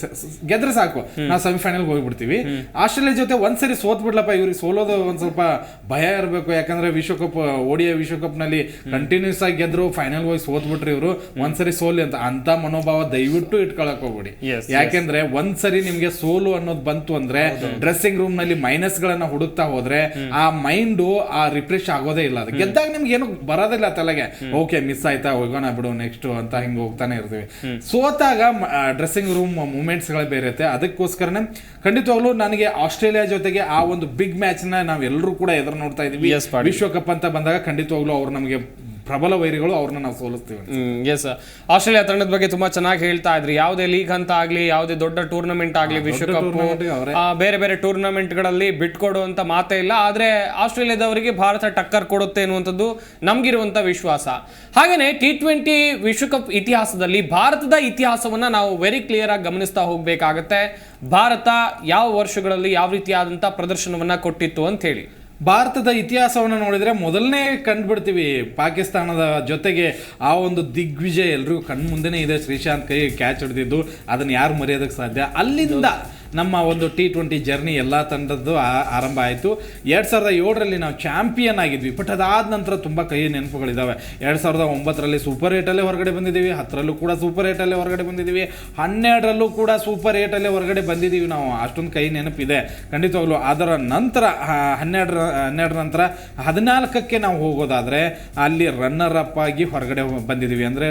ಗೆದ್ರೆ ಸಾಕು. ನಾವು ಸೆಮಿಫೈನಲ್ ಹೋಗ್ಬಿಡ್ತೀವಿ. ಆಸ್ಟ್ರೇಲಿಯಾ ಜೊತೆ ಒಂದ್ಸರಿ ಸೋತ್ ಬಿಡ್ಲಪ್ಪ ಇವ್ರಿಗೆ ಸೋಲೋದು ಒಂದ್ ಸ್ವಲ್ಪ ಭಯ ಇರಬೇಕು. ಯಾಕಂದ್ರೆ ವಿಶ್ವಕಪ್ ಓಡಿಯ ವಿಶ್ವಕಪ್ನಲ್ಲಿ ಕಂಟಿನ್ಯೂಸ್ ಆಗಿ ಗೆದ್ರು ಫೈನಲ್ ಹೋಗಿ ಸೋತ್ ಬಿಟ್ರಿ ಇವರು ಒಂದ್ಸರಿ ಸೋಲಿ ಅಂತ ಅಂತ ಮನೋಭಾವ ದಯವಿಟ್ಟು ಇಟ್ಕೊಳಕ್ ಹೋಗ್ಬಿಡಿ. ಯಾಕಂದ್ರೆ ಯಾಕೆಂದ್ರೆ ಒಂದ್ಸರಿ ನಿಮ್ಗೆ ಸೋಲು ಅನ್ನೋದು ಬಂತು ಅಂದ್ರೆ ಡ್ರೆಸ್ಸಿಂಗ್ ರೂಮ್ನಲ್ಲಿ ಮೈನಸ್ ಗಳನ್ನ ಹುಡುಕ್ತಾ ಹೋದ್ರೆ ಆ ಮೈಂಡ್ ಆ ರಿಫ್ರೆಶ್ ಆಗೋದೇ ಇಲ್ಲ. ಅದು ಗೆದ್ದಾಗ ನಿಮ್ಗೆ ಏನು ಬರೋದಿಲ್ಲ ತಲೆಗೆ. ಓಕೆ ಮಿಸ್ ಆಯ್ತಾ ಹೋಗೋಣ ಬಿಡು ನೆಕ್ಸ್ಟ್ ಅಂತ ಹಿಂಗ್ ಹೋಗ್ತಾನೆ ಇರ್ತೀವಿ. ಸೋತಾಗ ಡ್ರೆಸ್ಸಿಂಗ್ ರೂಮ್ ಮೂಮೆಂಟ್ಸ್ ಗಳೇ ಬೇರೆ ಇರುತ್ತೆ ಅದಕ್ಕೋಸ್ಕರನೇ ಖಂಡಿತವಾಗ್ಲೂ ನನಗೆ ಆಸ್ಟ್ರೇಲಿಯಾ ಜೊತೆಗೆ ಆ ಒಂದು ಬಿಗ್ ಮ್ಯಾಚ್ನ ನಾವ್ ಎಲ್ಲರೂ ಕೂಡ ಎದುರು ನೋಡ್ತಾ ಇದೀವಿ. ವಿಶ್ವಕಪ್ ಅಂತ ಬಂದಾಗ ಖಂಡಿತವಾಗ್ಲೂ ಅವ್ರು ನಮಗೆ ಪ್ರಬಲ ವೈರಿಗಳು ಅವ್ರನ್ನ ನಾವು ಸೋಲಿಸ್ತೀವಿ. ಎಸ್ ಆಸ್ಟ್ರೇಲಿಯಾ ತಂಡದ ಬಗ್ಗೆ ತುಂಬಾ ಚೆನ್ನಾಗಿ ಹೇಳ್ತಾ ಇದ್ರಿ. ಯಾವುದೇ ಲೀಗ್ ಅಂತ ಆಗ್ಲಿ ಯಾವುದೇ ದೊಡ್ಡ ಟೂರ್ನಮೆಂಟ್ ಆಗ್ಲಿ ವಿಶ್ವಕಪ್ ಬೇರೆ ಬೇರೆ ಟೂರ್ನಮೆಂಟ್ಗಳಲ್ಲಿ ಬಿಟ್ಕೊಡುವಂತ ಮಾತೇ ಇಲ್ಲ. ಆದ್ರೆ ಆಸ್ಟ್ರೇಲಿಯಾದವರಿಗೆ ಭಾರತ ಟಕ್ಕರ್ ಕೊಡುತ್ತೆ ಅನ್ನುವಂಥದ್ದು ನಮ್ಗಿರುವಂತ ವಿಶ್ವಾಸ. ಹಾಗೇನೆ ಟಿ ಟ್ವೆಂಟಿ ವಿಶ್ವಕಪ್ ಇತಿಹಾಸದಲ್ಲಿ ಭಾರತದ ಇತಿಹಾಸವನ್ನ ನಾವು ವೆರಿ ಕ್ಲಿಯರ್ ಆಗಿ ಗಮನಿಸ್ತಾ ಹೋಗ್ಬೇಕಾಗತ್ತೆ. ಭಾರತ ಯಾವ ವರ್ಷಗಳಲ್ಲಿ ಯಾವ ರೀತಿಯಾದಂತಹ ಪ್ರದರ್ಶನವನ್ನ ಕೊಟ್ಟಿತ್ತು ಅಂತ ಹೇಳಿ. ಭಾರತದ ಇತಿಹಾಸವನ್ನು ನೋಡಿದರೆ ಮೊದಲನೇ ಕಂಡುಬಿಡ್ತೀವಿ ಪಾಕಿಸ್ತಾನದ ಜೊತೆಗೆ ಆ ಒಂದು ದಿಗ್ವಿಜಯ ಎಲ್ರಿಗೂ ಕಣ್ಮುಂದೆನೇ ಇದೆ ಶ್ರೀಶಾಂತ್ ಕೈ ಕ್ಯಾಚ್ ಹಿಡಿದಿದ್ದು. ಅದನ್ನು ಯಾರು ಮರೆಯೋದಕ್ಕೆ ಸಾಧ್ಯ? ಅಲ್ಲಿಂದ ನಮ್ಮ ಒಂದು ಟಿ ಟ್ವೆಂಟಿ ಜರ್ನಿ ಎಲ್ಲ ತಂಡದ್ದು ಆರಂಭ ಆಯಿತು. ಎರಡು ಸಾವಿರದ ಏಳರಲ್ಲಿ ನಾವು ಚಾಂಪಿಯನ್ ಆಗಿದ್ವಿ. ಬಟ್ ಅದಾದ ನಂತರ ತುಂಬ ಕೈ ನೆನಪುಗಳಿದ್ದಾವೆ ಎರಡು ಸಾವಿರದ ಒಂಬತ್ತರಲ್ಲಿ ಸೂಪರ್ ಏಟಲ್ಲೇ ಹೊರಗಡೆ ಬಂದಿದ್ದೀವಿ. ಹತ್ತರಲ್ಲೂ ಕೂಡ ಸೂಪರ್ ಏಟಲ್ಲೇ ಹೊರಗಡೆ ಬಂದಿದ್ದೀವಿ. ಹನ್ನೆರಡರಲ್ಲೂ ಕೂಡ ಸೂಪರ್ ಏಟಲ್ಲೇ ಹೊರಗಡೆ ಬಂದಿದ್ದೀವಿ. ನಾವು ಅಷ್ಟೊಂದು ಕೈ ನೆನಪಿದೆ. ಖಂಡಿತವಾಗ್ಲೂ ಅದರ ನಂತರ ಹನ್ನೆರಡರ ಹನ್ನೆರಡರ ನಂತರ ಹದಿನಾಲ್ಕಕ್ಕೆ ನಾವು ಹೋಗೋದಾದ್ರೆ ಅಲ್ಲಿ ರನ್ನರ್ ಅಪ್ ಆಗಿ ಹೊರಗಡೆ ಬಂದಿದ್ದೀವಿ. ಅಂದರೆ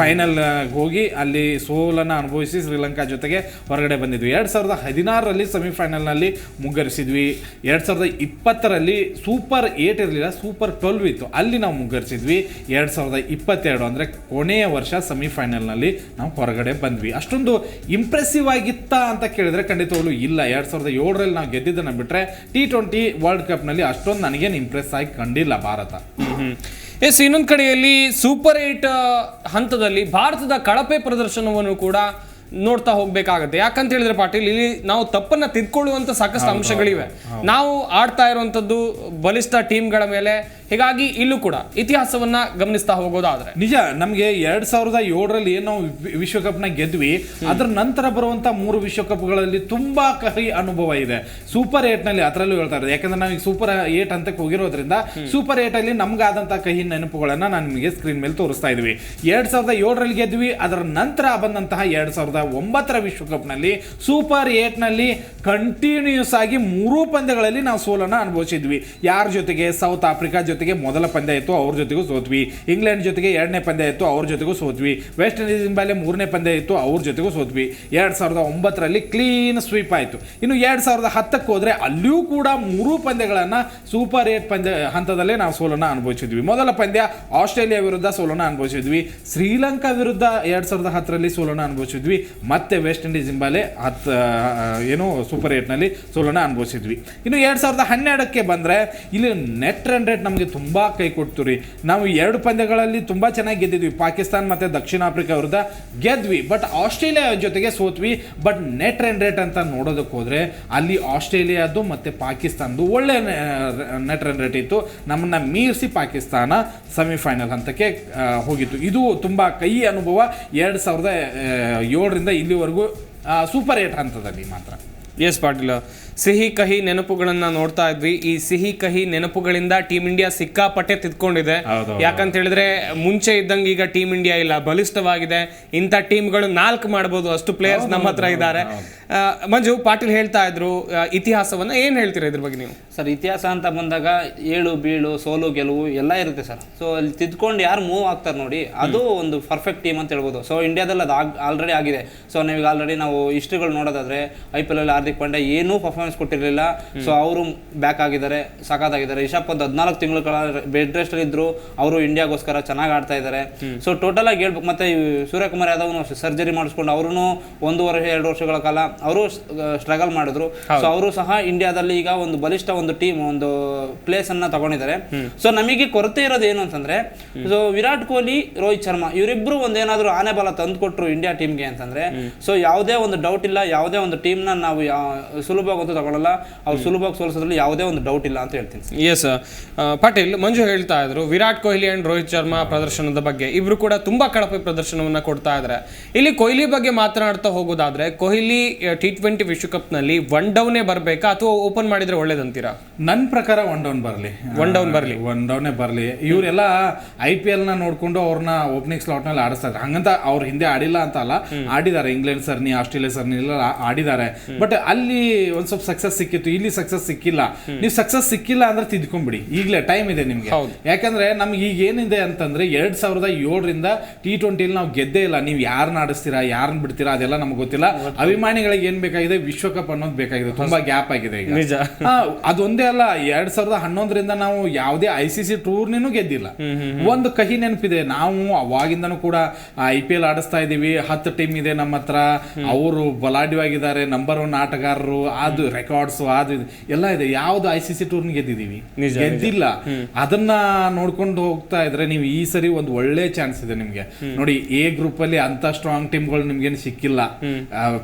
ಫೈನಲ್ ಹೋಗಿ ಅಲ್ಲಿ ಸೋಲನ್ನು ಅನುಭವಿಸಿ ಶ್ರೀಲಂಕಾ ಜೊತೆಗೆ ಹೊರಗಡೆ ಬಂದಿದ್ವಿ. ಎರಡು ಸಾವಿರದ ಹದಿನಾರರಲ್ಲಿ ಸೆಮಿಫೈನಲ್ನಲ್ಲಿ ಮುಗ್ಗರಿಸಿದ್ವಿ. ಎರಡು ಸಾವಿರದ ಇಪ್ಪತ್ತರಲ್ಲಿ ಸೂಪರ್ ಏಟ್ ಇರಲಿಲ್ಲ, ಸೂಪರ್ ಟ್ವೆಲ್ವ್ ಇತ್ತು. ಅಲ್ಲಿ ನಾವು ಮುಗ್ಗರಿಸಿದ್ವಿ. ಎರಡು ಸಾವಿರದ ಇಪ್ಪತ್ತೆರಡು ಅಂದರೆ ಕೊನೆಯ ವರ್ಷ ಸೆಮಿಫೈನಲ್ನಲ್ಲಿ ನಾವು ಹೊರಗಡೆ ಬಂದ್ವಿ. ಅಷ್ಟೊಂದು ಇಂಪ್ರೆಸಿವ್ ಆಗಿತ್ತ ಅಂತ ಕೇಳಿದ್ರೆ ಖಂಡಿತವಾಗ್ಲೂ ಇಲ್ಲ. ಎರಡು ಸಾವಿರದ ಏಳರಲ್ಲಿ ನಾವು ಗೆದ್ದಿದ್ದನ್ನು ಬಿಟ್ಟರೆ ಟಿ ಟ್ವೆಂಟಿ ವರ್ಲ್ಡ್ ಕಪ್ನಲ್ಲಿ ಅಷ್ಟೊಂದು ನನಗೇನು ಇಂಪ್ರೆಸ್ ಆಗಿ ಕಂಡಿಲ್ಲ ಭಾರತ. ಎಸ್, ಇನ್ನೊಂದು ಕಡೆಯಲ್ಲಿ ಸೂಪರ್ ಏಟ್ ಹಂತದಲ್ಲಿ ಭಾರತದ ಕಳಪೆ ಪ್ರದರ್ಶನವನ್ನು ಕೂಡ ನೋಡ್ತಾ ಹೋಗ್ಬೇಕಾಗತ್ತೆ. ಯಾಕಂತ ಹೇಳಿದ್ರೆ ಪಾಟೀಲ್ ಇಲ್ಲಿ ನಾವು ತಪ್ಪನ್ನ ತಿದ್ಕೊಳ್ಳುವಂತ ಸಾಕಷ್ಟು ಅಂಶಗಳಿವೆ. ನಾವು ಆಡ್ತಾ ಇರುವಂತದ್ದು ಬಲಿಷ್ಠ ಟೀಮ್ಗಳ ಮೇಲೆ. ಹೀಗಾಗಿ ಇಲ್ಲೂ ಕೂಡ ಇತಿಹಾಸವನ್ನ ಗಮನಿಸ್ತಾ ಹೋಗೋದಾದ್ರೆ. ನಿಜ ನಮಗೆ ಎರಡ್ ಸಾವಿರದ ಏಳರಲ್ಲಿ ಏನು ನಾವು ವಿಶ್ವಕಪ್ನ ಗೆದ್ವಿ ಅದ್ರ ನಂತರ ಬರುವಂತ ಮೂರು ವಿಶ್ವಕಪ್ಗಳಲ್ಲಿ ತುಂಬಾ ಕಹಿ ಅನುಭವ ಇದೆ. ಸೂಪರ್ ಏಟ್ನಲ್ಲಿ ಅದರಲ್ಲೂ ಹೇಳ್ತಾ ಇರೋದು. ಯಾಕಂದ್ರೆ ನಾವು ಸೂಪರ್ ಏಟ್ ಹಂತಕ್ಕೆ ಹೋಗಿರೋದ್ರಿಂದ ಸೂಪರ್ ಏಟ್ ಅಲ್ಲಿ ನಮ್ಗಾದಂತ ಕಹಿ ನೆನಪುಗಳನ್ನ ನಾನು ನಿಮಗೆ ಸ್ಕ್ರೀನ್ ಮೇಲೆ ತೋರಿಸ್ತಾ ಇದ್ವಿ. ಎರಡ್ ಸಾವಿರದ ಏಳರಲ್ಲಿ ಗೆದ್ವಿ. ಅದರ ನಂತರ ಬಂದಂತಹ ಎರಡ್ ಸಾವಿರದ ಒಂಬತ್ತರ ವಿಶ್ವಕಪ್ನಲ್ಲಿ ಸೂಪರ್ ಏಟ್ನಲ್ಲಿ ಕಂಟಿನ್ಯೂಸ್ ಆಗಿ ಮೂರೂ ಪಂದ್ಯಗಳಲ್ಲಿ ನಾವು ಸೋಲನ್ನು ಅನುಭವಿಸಿದ್ವಿ. ಯಾರ ಜೊತೆಗೆ? ಸೌತ್ ಆಫ್ರಿಕಾ ಜೊತೆಗೆ ಮೊದಲ ಪಂದ್ಯ ಇತ್ತು, ಅವ್ರ ಜೊತೆಗೂ ಸೋತ್ವಿ. ಇಂಗ್ಲೆಂಡ್ ಜೊತೆಗೆ ಎರಡನೇ ಪಂದ್ಯ ಇತ್ತು, ಅವ್ರ ಜೊತೆಗೂ ಸೋತ್ವಿ. ವೆಸ್ಟ್ ಇಂಡೀಸ್ ಮೇಲೆ ಮೂರನೇ ಪಂದ್ಯ ಇತ್ತು, ಅವ್ರ ಜೊತೆಗೂ ಸೋತ್ವಿ. ಎರಡು ಸಾವಿರದ ಒಂಬತ್ತರಲ್ಲಿ ಕ್ಲೀನ್ ಸ್ವೀಪ್ ಆಯಿತು. ಇನ್ನು ಎರಡು ಸಾವಿರದ ಹತ್ತಕ್ಕೆ ಹೋದರೆ ಅಲ್ಲಿಯೂ ಕೂಡ ಮೂರೂ ಪಂದ್ಯಗಳನ್ನು ಸೂಪರ್ ಏಟ್ ಪಂದ್ಯ ಹಂತದಲ್ಲೇ ನಾವು ಸೋಲನ್ನು ಅನುಭವಿಸಿದ್ವಿ. ಮೊದಲ ಪಂದ್ಯ ಆಸ್ಟ್ರೇಲಿಯಾ ವಿರುದ್ಧ ಸೋಲನ್ನು ಅನುಭವಿಸಿದ್ವಿ. ಶ್ರೀಲಂಕಾ ವಿರುದ್ಧ ಎರಡು ಸಾವಿರದ ಹತ್ತರಲ್ಲಿ ಸೋಲನ್ನು ಅನುಭವಿಸಿದ್ವಿ. ಮತ್ತೆ ವೆಸ್ಟ್ ಇಂಡೀಸ್ ಹಿಂಬಾಲೆ ಹತ್ತು ಏನು ಸೂಪರ್ ಏಟ್ನಲ್ಲಿ ಸೋಲನ್ನು ಅನುಭವಿಸಿದ್ವಿ. ಇನ್ನು ಎರಡು ಸಾವಿರದ ಹನ್ನೆರಡಕ್ಕೆ ಬಂದರೆ ಇಲ್ಲಿ ನೆಟ್ ರನ್ ರೇಟ್ ನಮಗೆ ತುಂಬ ಕೈ ಕೊಡ್ತು ರೀ ನಾವು ಎರಡು ಪಂದ್ಯಗಳಲ್ಲಿ ತುಂಬ ಚೆನ್ನಾಗಿ ಗೆದ್ದಿದ್ವಿ. ಪಾಕಿಸ್ತಾನ್ ಮತ್ತು ದಕ್ಷಿಣ ಆಫ್ರಿಕಾ ವಿರುದ್ಧ ಗೆದ್ವಿ. ಬಟ್ ಆಸ್ಟ್ರೇಲಿಯಾ ಜೊತೆಗೆ ಸೋತ್ವಿ. ಬಟ್ ನೆಟ್ ರನ್ ರೇಟ್ ಅಂತ ನೋಡೋದಕ್ಕೆ ಹೋದರೆ ಅಲ್ಲಿ ಆಸ್ಟ್ರೇಲಿಯಾದು ಮತ್ತೆ ಪಾಕಿಸ್ತಾನದು ಒಳ್ಳೆ ನೆಟ್ ರನ್ ರೇಟ್ ಇತ್ತು. ನಮ್ಮನ್ನ ಮೀರಿಸಿ ಪಾಕಿಸ್ತಾನ ಸೆಮಿಫೈನಲ್ ಹಂತಕ್ಕೆ ಹೋಗಿತ್ತು. ಇದು ತುಂಬ ಕೈ ಅನುಭವ. ಎರಡು ಸಾವಿರದ ಏಳರಿಂದ ಇಲ್ಲಿವರೆಗೂ ಸೂಪರ್ ಏಟ್ ಹಂತದಲ್ಲಿ ಮಾತ್ರ. ಎಸ್ ಪಾಟೀಲ್. ಸಿಹಿ ಕಹಿ ನೆನಪುಗಳನ್ನ ನೋಡ್ತಾ ಇದ್ವಿ. ಈ ಸಿಹಿ ಕಹಿ ನೆನಪುಗಳಿಂದ ಟೀಮ್ ಇಂಡಿಯಾ ಸಿಕ್ಕಾಪಟ್ಟೆ ತಿದ್ಕೊಂಡಿದೆ. ಯಾಕಂತ ಹೇಳಿದ್ರೆ ಮುಂಚೆ ಇದ್ದಂಗೆ ಈಗ ಟೀಮ್ ಇಂಡಿಯಾ ಇಲ್ಲ. ಬಲಿಷ್ಠವಾಗಿದೆ. ಇಂಥ ಟೀಮ್ಗಳು ನಾಲ್ಕು ಮಾಡ್ಬೋದು ಅಷ್ಟು ಪ್ಲೇಯರ್ಸ್ ನಮ್ಮ ಹತ್ರ ಇದ್ದಾರೆ. ಆ, ಮಂಜು ಪಾಟೀಲ್ ಹೇಳ್ತಾ ಇದ್ರು. ಆ, ಇತಿಹಾಸವನ್ನ ಏನ್ ಹೇಳ್ತೀರಾ ಇದ್ರ ಬಗ್ಗೆ ನೀವು? ಸರ್ ಇತಿಹಾಸ ಅಂತ ಬಂದಾಗ ಏಳು ಬೀಳು ಸೋಲು ಗೆಲುವು ಎಲ್ಲ ಇರುತ್ತೆ ಸರ್. ಸೊ ಅಲ್ಲಿ ತಿದ್ಕೊಂಡು ಯಾರು ಮೂವ್ ಆಗ್ತಾರೆ ನೋಡಿ ಅದು ಒಂದು ಪರ್ಫೆಕ್ಟ್ ಟೀಮ್ ಅಂತ ಹೇಳ್ಬೋದು. ಸೊ ಇಂಡಿಯಾದಲ್ಲಿ ಅದು ಆಲ್ರೆಡಿ ಆಗಿದೆ. ಸೊ ನೀವೀಗ ಆಲ್ರೆಡಿ ನಾವು ಹಿಸ್ಟ್ರಿಗಳು ನೋಡೋದಾದ್ರೆ ಐ ಪಿ ಎಲ್ ಅಲ್ಲಿ ಹಾರ್ದಿಕ್ ಪಾಂಡ್ಯ ಏನೂ ಪರ್ಫಾರ್ಮೆನ್ಸ್ ಪರ್ಫಾರ್ಮೆನ್ಸ್ ಕೊಟ್ಟಿರಲಿಲ್ಲ. ಸೊ ಅವರು ಬ್ಯಾಕ್ ಆಗಿದ್ದಾರೆ ಸಾಕಾಗಿದ್ದಾರೆ ರಿಷಬ್ ಪಂತ್ ಹದಿನಾಲ್ಕು ತಿಂಗಳ ಕಾಲ ಬೆಡ್ ರೆಸ್ಟ್ ಇದ್ರು. ಅವರು ಇಂಡಿಯಾಗೋಸ್ಕರ ಚೆನ್ನಾಗಿ ಆಡ್ತಾ ಇದ್ದಾರೆ. ಸೊ ಟೋಟಲ್ ಆಗಿ ಹೇಳ್ಬೇಕು ಮತ್ತೆ ಸೂರ್ಯಕುಮಾರ್ ಯಾದವ್ ಸರ್ಜರಿ ಮಾಡಿಸ್ಕೊಂಡು ಅವರು ಒಂದು ವರ್ಷ ಎರಡು ವರ್ಷಗಳ ಕಾಲ ಅವರು ಸ್ಟ್ರಗಲ್ ಮಾಡಿದ್ರು. ಸೊ ಅವರು ಸಹ ಇಂಡಿಯಾದಲ್ಲಿ ಈಗ ಒಂದು ಬಲಿಷ್ಠ ಒಂದು ಟೀಮ್ ಒಂದು ಪ್ಲೇಸ್ ಅನ್ನ ತಗೊಂಡಿದ್ದಾರೆ. ಸೊ ನಮಗೆ ಕೊರತೆ ಇರೋದು ಏನು ಅಂತಂದ್ರೆ ಸೊ ವಿರಾಟ್ ಕೊಹ್ಲಿ ರೋಹಿತ್ ಶರ್ಮಾ ಇವರಿಬ್ರು ಒಂದೇನಾದ್ರೂ ಆನೆ ಬಲ ತಂದು ಕೊಟ್ರು ಇಂಡಿಯಾ ಟೀಮ್ಗೆ ಅಂತಂದ್ರೆ ಸೊ ಯಾವುದೇ ಒಂದು ಡೌಟ್ ಇಲ್ಲ ಯಾವುದೇ ಒಂದು ಟೀಮ್ನ ನಾವು ಸುಲಭವಾಗಿ ತಗೊಳ್ಳಲ್ಲ ಅವ್ರು ಸುಲಭವಾಗಿ ಸೋಲಿಸೋದ್ರಲ್ಲಿ ಯಾವುದೇ ಒಂದು ಡೌಟ್ ಇಲ್ಲ ಅಂತ ಹೇಳ್ತೀನಿ. ಎಸ್ ಪಾಟೀಲ್ ಮಂಜು ಹೇಳ್ತಾ ಇದ್ರು ವಿರಾಟ್ ಕೊಹ್ಲಿ ಅಂಡ್ ರೋಹಿತ್ ಶರ್ಮಾ ಪ್ರದರ್ಶನದ ಬಗ್ಗೆ. ಇಬ್ರು ಕೂಡ ತುಂಬಾ ಕಳಪೆ ಪ್ರದರ್ಶನವನ್ನ ಕೊಡ್ತಾ ಇದ್ದಾರೆ ಇಲ್ಲಿ ಕೊಹ್ಲಿ ಬಗ್ಗೆ ಮಾತನಾಡ್ತಾ ಹೋಗೋದಾದ್ರೆ ಕೊಹ್ಲಿ ಟಿ ಟ್ವೆಂಟಿ ವಿಶ್ವಕಪ್ನಲ್ಲಿ ಒನ್ ಡೌನೇ ಬರಬೇಕಾ? ಅಥವಾ ಓಪನ್ ಮಾಡಿದ್ರೆ ಒಳ್ಳೇದಂತೀರಾ? ನನ್ನ ಪ್ರಕಾರ ಒನ್ ಡೌನ್ ಬರಲಿ. ಒನ್ ಡೌನ್ ಬರ್ಲಿ. ಒನ್ ಡೌನೇ ಬರಲಿ. ಇವರೆಲ್ಲ ಐ ಪಿ ಎಲ್ನ ನೋಡ್ಕೊಂಡು ಅವ್ರನ್ನ ಓಪನಿಂಗ್ ಸ್ಲಾಟ್ನಲ್ಲಿ ಆಡಿಸ್ತಾ ಇದ್ದಾರೆ ಹಂಗಂತ ಅವ್ರ ಹಿಂದೆ ಆಡಿಲ್ಲ ಅಂತ ಅಲ್ಲ ಆಡಿದ್ದಾರೆ. ಇಂಗ್ಲೆಂಡ್ ಸರ್ನಿ ಆಸ್ಟ್ರೇಲಿಯಾ ಸರ್ನಿ ಎಲ್ಲ ಆಡಿದ್ದಾರೆ ಬಟ್ ಅಲ್ಲಿ ಒಂದ್ ಸ್ವಲ್ಪ ಸಕ್ಸಸ್ ಸಿಕ್ಕಿತ್ತು ಇಲ್ಲಿ ಸಕ್ಸಸ್ ಸಿಕ್ಕಿಲ್ಲ. ನೀವು ಸಕ್ಸಸ್ ಸಿಕ್ಕಿಲ್ಲ ಅಂದ್ರೆ ತಿದ್ಕೊಂಡ್ಬಿಡಿ. ಈಗಲೇ ಟೈಮ್ ಇದೆ ನಿಮ್ಗೆ. ಯಾಕಂದ್ರೆ ನಮ್ಗೆ ಈಗ ಏನಿದೆ ಅಂತಂದ್ರೆ ಎರಡ್ ಸಾವಿರದ ಏಳರಿಂದ ಟಿ ಟ್ವೆಂಟಿಲಿ ನಾವು ಗೆದ್ದೇ ಇಲ್ಲ. ನೀವು ಯಾರನ್ನ ಆಡಿಸ್ತೀರಾ ಯಾರನ್ನ ಬಿಡ್ತೀರಾ ಅದೆಲ್ಲ ನಮ್ಗೆ ಗೊತ್ತಿಲ್ಲ. ಅಭಿಮಾನಿಗಳಿಗೆ ಏನ್ ಬೇಕಾಗಿದೆ? ವಿಶ್ವಕಪ್ ಅನ್ನೋದು ಬೇಕಾಗಿದೆ. ತುಂಬಾ ಗ್ಯಾಪ್ ಆಗಿದೆ ಈಗ. ಅದೊಂದೇ ಅಲ್ಲ ಎರಡ್ ಸಾವಿರದ ಹನ್ನೊಂದರಿಂದ ನಾವು ಯಾವುದೇ ಐ ಸಿ ಸಿ ಟೂರ್ನಿನೂ ಗೆದ್ದಿಲ್ಲ. ಒಂದು ಕಹಿ ನೆನಪಿದೆ. ನಾವು ಅವಾಗಿಂದನೂ ಕೂಡ ಐ ಪಿ ಎಲ್ ಆಡಿಸ್ತಾ ಇದೀವಿ ಹತ್ತು ಟೀಮ್ ಇದೆ ನಮ್ಮ ಹತ್ರ. ಅವರು ಬಲಾಢ್ಯವಾಗಿದ್ದಾರೆ. ನಂಬರ್ ಒನ್ ಆಟಗಾರರು. ಅದು ರೆಕಾರ್ಡ್ಸ್ ಅದು ಇದು ಎಲ್ಲ ಇದೆ. ಯಾವ್ದು ಐ ಸಿ ಸಿ ಟೂರ್ನಿ ಗೆದ್ದಿದೀವಿ ಗೆದ್ದಿಲ್ಲ. ಅದನ್ನ ನೋಡ್ಕೊಂಡು ಹೋಗ್ತಾ ಇದ್ರೆ ನೀವು ಈ ಸರಿ ಒಂದು ಒಳ್ಳೆ ಚಾನ್ಸ್ ಇದೆ ನಿಮ್ಗೆ. ನೋಡಿ ಎ ಗ್ರೂಪ್ ಅಲ್ಲಿ ಅಂತ ಸ್ಟ್ರಾಂಗ್ ಟೀಮ್ಗಳು ನಿಮ್ಗೇನು ಸಿಕ್ಕಿಲ್ಲ.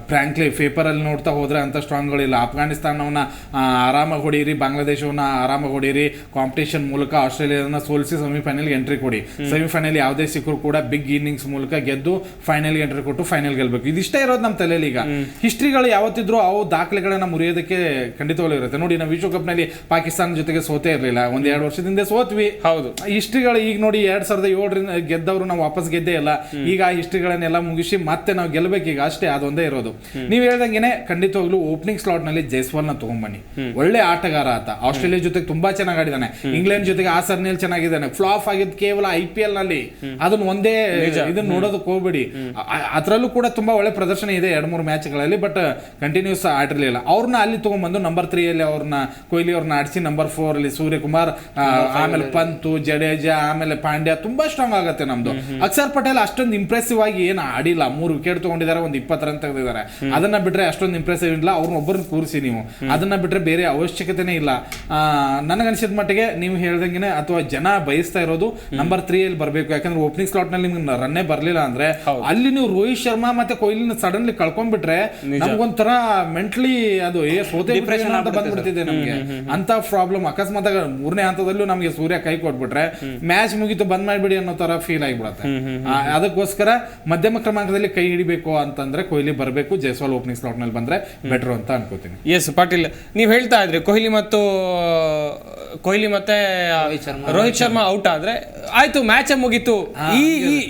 ಫ್ರಾಂಕ್ಲಿ ಪೇಪರ್ ಅಲ್ಲಿ ನೋಡ್ತಾ ಹೋದ್ರೆ ಅಂತ ಸ್ಟ್ರಾಂಗ್ಗಳಿಲ್ಲ ಅಫ್ಘಾನಿಸ್ತಾನವನ್ನ ಆ, ಆರಾಮಾಗಿ ಹೊಡೀರಿ ಬಾಂಗ್ಲಾದೇಶವನ್ನ ಆರಾಮಾಗಿ ಹೊಡೀರಿ. ಕಾಂಪಿಟೇಷನ್ ಮೂಲಕ ಆಸ್ಟ್ರೇಲಿಯಾದನ್ನ ಸೋಲಿಸಿ ಸೆಮಿಫೈನಲ್ಗೆ ಎಂಟ್ರಿ ಕೊಡಿ. ಸೆಮಿಫೈನಲ್ ಯಾವುದೇ ಸಿಕ್ಕರು ಕೂಡ ಬಿಗ್ ಇನ್ನಿಂಗ್ಸ್ ಮೂಲಕ ಗೆದ್ದು ಫೈನಲ್ ಎಂಟ್ರಿ ಕೊಟ್ಟು ಫೈನಲ್ ಗೆಲ್ಬೇಕು. ಇದಿಷ್ಟೇ ಇರೋದು ನಮ್ಮ ತಲೆಯಲ್ಲಿ ಈಗ. ಹಿಸ್ಟ್ರಿಗಳು ಯಾವತ್ತಿದ್ರು ಅವು ದಾಖಲೆಗಳನ್ನ ಮುರಿಯೋದಕ್ಕೆ ಖಂಡಿತವಾಗ್ಲೂ ಇರುತ್ತೆ. ನೋಡಿ ನಾವು ವಿಶ್ವಕಪ್ನಲ್ಲಿ ಪಾಕಿಸ್ತಾನ ಜೊತೆಗೆ ಸೋತೇ ಇರಲಿಲ್ಲ. ಒಂದ್ ಎರಡು ವರ್ಷದಿಂದ ಸೋತ್ವಿ. ಹೌದು. ಹಿಸ್ಟ್ರಿಗಳು ಈಗ ನೋಡಿ ಎರಡ್ ಸಾವಿರದ ಏಳರಿಂದ ಗೆದ್ದವರು ನಾವು ವಾಪಸ್ ಗೆದ್ದೇ ಇಲ್ಲ. ಈಗ ಆ ಹಿಸ್ಟ್ರಿಗಳನ್ನೆಲ್ಲ ಮುಗಿಸಿ ಮತ್ತೆ ನಾವು ಗೆಲ್ಬೇಕು ಈಗ ಅಷ್ಟೇ ಅದೊಂದೇ ಇರೋದು. ನೀವು ಹೇಳ್ದಂಗೆ ಖಂಡಿತವಾಗ್ಲೂ ಓಪನಿಂಗ್ ಸ್ಲಾಟ್ನಲ್ಲಿ ಜೈಸ್ವಾಲ್ನ ತಗೊಂಬನ್ನಿ ಒಳ್ಳೆ ಆಟಗಾರ ಆತ. ಆಸ್ಟ್ರೇಲಿಯಾ ಜೊತೆಗೆ ತುಂಬಾ ಚೆನ್ನಾಗಿ ಆಡಿದಾನೆ ಇಂಗ್ಲೆಂಡ್ ಜೊತೆಗೆ ಆ ಸರ್ನಿಯಲ್ಲಿ ಚೆನ್ನಾಗಿದ್ದಾನೆ. ಫ್ಲಾಪ್ ಆಗಿದ್ದು ಕೇವಲ ಐ ಪಿ ಎಲ್ನಲ್ಲಿ. ಅದನ್ನ ಒಂದೇ ಇದನ್ನ ನೋಡೋದಕ್ಕೆ ಹೋಗ್ಬೇಡಿ. ಅದರಲ್ಲೂ ಕೂಡ ತುಂಬಾ ಒಳ್ಳೆ ಪ್ರದರ್ಶನ ಇದೆ ಎರಡ್ ಮೂರು ಮ್ಯಾಚ್ಗಳಲ್ಲಿ ಬಟ್ ಕಂಟಿನ್ಯೂಸ್ ಆಡಿರ್ಲಿಲ್ಲ ಅವ್ರನ್ನ ಅಲ್ಲಿ ತಗೊಂಡ್ಬಂದು ನಂಬರ್ ತ್ರೀ ಅಲ್ಲಿ ಅವ್ರನ್ನ ಕೊಹ್ಲಿ ಅವ್ರನ್ನ ಆಡಿಸಿ ನಂಬರ್ ಫೋರ್ ಅಲ್ಲಿ ಸೂರ್ಯಕುಮಾರ್ ಆಮೇಲೆ ಪಂತು ಜಡೇಜಾ ಆಮೇಲೆ ಪಾಂಡ್ಯ ತುಂಬಾ ಸ್ಟ್ರಾಂಗ್ ಆಗುತ್ತೆ ನಮ್ದು. ಅಕ್ಷರ್ ಪಟೇಲ್ ಅಷ್ಟೊಂದು ಇಂಪ್ರೆಸಿವ್ ಆಗಿ ಏನು ಆಡಿಲ್ಲ. ಮೂರು ವಿಕೆಟ್ ತಗೊಂಡಿದ್ದಾರೆ ಒಂದು ಇಪ್ಪತ್ತು ರನ್ ತೆಗೆದಿದ್ದಾರೆ ಅದನ್ನ ಬಿಟ್ರೆ ಅಷ್ಟೊಂದು ಇಂಪ್ರೆಸಿವ್ ಇಲ್ಲ. ಅವ್ರನ್ನ ಒಬ್ಬರನ್ನ ಕೂರಿಸಿ ನೀವು. ಅದನ್ನ ಬಿಟ್ರೆ ಬೇರೆ ಅವಶ್ಯಕತೆನೇ ಇಲ್ಲ. ನನಗನ್ಸಿದ ಮಟ್ಟಿಗೆ ನೀವು ಹೇಳ್ದಂಗೆ ಅಥವಾ ಜನ ಬಯಸ್ತಾ ಇರೋದು ನಂಬರ್ ತ್ರೀ ಅಲ್ಲಿ ಬರಬೇಕು. ಯಾಕಂದ್ರೆ ಓಪನಿಂಗ್ ಸ್ಲಾಟ್ನಲ್ಲಿ ನಿಮ್ಗೆ ರನ್ನೇ ಬರಲಿಲ್ಲ ಅಂದ್ರೆ ಅಲ್ಲಿ ನೀವು ರೋಹಿತ್ ಶರ್ಮಾ ಮತ್ತೆ ಕೊಹ್ಲಿನ ಸಡನ್ಲಿ ಕಳ್ಕೊಂಡ್ಬಿಟ್ರೆ ನಮ್ಗೊಂಥರ ಮೆಂಟ್ಲಿ ಅದು ಸೋತೆ ಡಿಪ್ರೆಷನ್ ಅಂತ ಬಂದ್ಬಿಡ್ತಿದೆ ನಮಗೆ. ಅಂತ ಪ್ರಾಬ್ಲಮ್ ಅಕಸ್ಮಾತ್ ಆಗ ಮೂರನೇ ಹಂತದಲ್ಲೂ ನಮಗೆ ಸೂರ್ಯ ಕೈ ಕೊಟ್ಬಿಟ್ರೆ ಮ್ಯಾಚ್ ಮುಗಿತು ಬಂದ್ ಮಾಡ್ಬಿಡಿ ಅನ್ನೋ ತರ ಫೀಲ್ ಆಗಿಬಿಡುತ್ತೆ. ಅದಕ್ಕೋಸ್ಕರ ಮಧ್ಯಮ ಕ್ರಮಾಂಕದಲ್ಲಿ ಕೈ ಹಿಡಿಬೇಕು ಅಂತಂದ್ರೆ ಕೊಹ್ಲಿ ಬರಬೇಕು. ಜೈಸ್ವಾಲ್ ಓಪನಿಂಗ್ ಸ್ಲಾಟ್ನಲ್ಲಿ ಬಂದ್ರೆ ಬೆಟರ್ ಅಂತ ಅನ್ಕೋತೀನಿ. ಎಸ್ ಪಾಟೀಲ್ ನೀವು ಹೇಳ್ತಾ ಇದ್ರಿ ಕೊಹ್ಲಿ ಮತ್ತು ಕೊಹ್ಲಿ ಮತ್ತೆ ರೋಹಿತ್ ಶರ್ಮಾ. ಔಟ್ ಆದ್ರೆ ಆಯ್ತು ಮ್ಯಾಚ್ ಮುಗೀತು. ಈ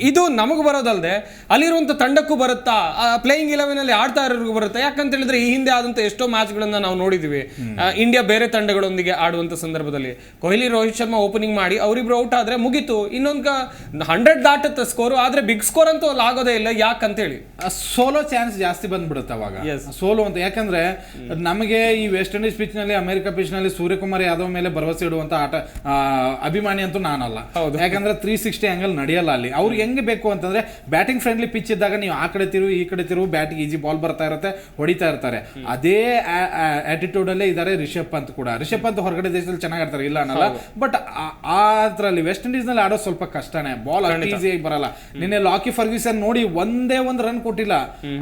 ಇದು ನಮಗೆ ಬರೋದಲ್ದೆ ಅಲ್ಲಿರುವಂತ ತಂಡಕ್ಕೂ ಬರುತ್ತಾ? ಪ್ಲೇಯಿಂಗ್ ಇಲೆವೆನ್ ಅಲ್ಲಿ ಆಡ್ತಾ ಇರೋರಿಗೂ ಬರುತ್ತಾ? ಯಾಕಂತ ಹೇಳಿದ್ರೆ ಈ ಹಿಂದೆ ಆದಂತ ಎಷ್ಟೋ ಮ್ಯಾಚ್ಗಳನ್ನ ನಾವು ನೋಡಿದ್ವಿ. ಇಂಡಿಯಾ ಬೇರೆ ತಂಡಗಳೊಂದಿಗೆ ಆಡುವಂತ ಸಂದರ್ಭದಲ್ಲಿ. ಕೊಹ್ಲಿ ರೋಹಿತ್ ಶರ್ಮಾ ಓಪನಿಂಗ್ ಮಾಡಿ ಅವರಿಬ್ರು ಔಟ್ ಆದ್ರೆ ಮುಗೀತು. ಇನ್ನೊಂದು ಹಂಡ್ರೆಡ್ ದಾಟುತ್ತೆ ಸ್ಕೋರ್ ಆದ್ರೆ ಬಿಗ್ ಸ್ಕೋರ್ ಅಂತೂ ಅಲ್ಲಿ ಆಗೋದೇ ಇಲ್ಲ. ಯಾಕಂತೇಳಿ? ಸೋಲೋ ಚಾನ್ಸ್ ಜಾಸ್ತಿ ಬಂದ್ಬಿಡುತ್ತೆ ಅವಾಗ. ಸೋಲೋ ಅಂತ. ಯಾಕಂದ್ರೆ ನಮಗೆ ಈ ವೆಸ್ಟ್ ಇಂಡೀಸ್ ಪಿಚ್ನಲ್ಲಿ ಅಮೆರಿಕ ಪಿಚ್ನಲ್ಲಿ ಸೂರ್ಯಕುಮಾರ್ ಯಾದವ್ ಮೇಲೆ ಭರವಸೆ ಇಡುವಂತ ಆಟ ಅಭಿಮಾನಿ ಅಂತೂ ನಾನಲ್ಲ. ಹೌದು. ಯಾಕಂದ್ರೆ ತ್ರೀ ಸಿಕ್ಸ್ಟಿ ಆಂಗಲ್ ನಡೆಯಲ್ಲ ಅಲ್ಲಿ. ಅವ್ರಿಗೆ ಹೆಂಗೆ ಬೇಕು ಅಂತಂದ್ರೆ ಬ್ಯಾಟಿಂಗ್ ಫ್ರೆಂಡ್ಲಿ ಪಿಚ್ ಇದ್ದಾಗ ನೀವು ಆ ಕಡೆ ತಿರು ಈ ಕಡೆ ತಿರುವು ಬ್ಯಾಟಿಂಗ್ ಈಜಿ ಬಾಲ್ ಬರ್ತಾ ಇರುತ್ತೆ ಹೊಡಿತಾ ಇರ್ತಾರೆ. ಅದೇ ಆಟಿಟ್ಯೂಡ್ ಅಲ್ಲೇ ಇದ್ದಾರೆ ರಿಷಬ್ ಪಂತ್ ಕೂಡ. ರಿಷಬ್ ಪಂತ್ ಹೊರಗಡೆ ದೇಶದಲ್ಲಿ ಚೆನ್ನಾಗಿ ಆಡ್ತಾರೆ ಇಲ್ಲ ಅನ್ನಲ್ಲ. ಬಟ್ ಅದ್ರಲ್ಲಿ ವೆಸ್ಟ್ ಇಂಡೀಸ್ನಲ್ಲಿ ಆಡೋದು ಸ್ವಲ್ಪ ಕಷ್ಟನೇ. ಬಾಲ್ ಅಷ್ಟು ಈಸಿಯಾಗಿ ಬರಲ್ಲ. ನಿನ್ನೆ ಲಾಕಿ ಫರ್ಗ್ಯೂಸನ್ ನೋಡಿ ಒಂದೇ ಒಂದು ರನ್ ಕೊಟ್ಟಿಲ್ಲ.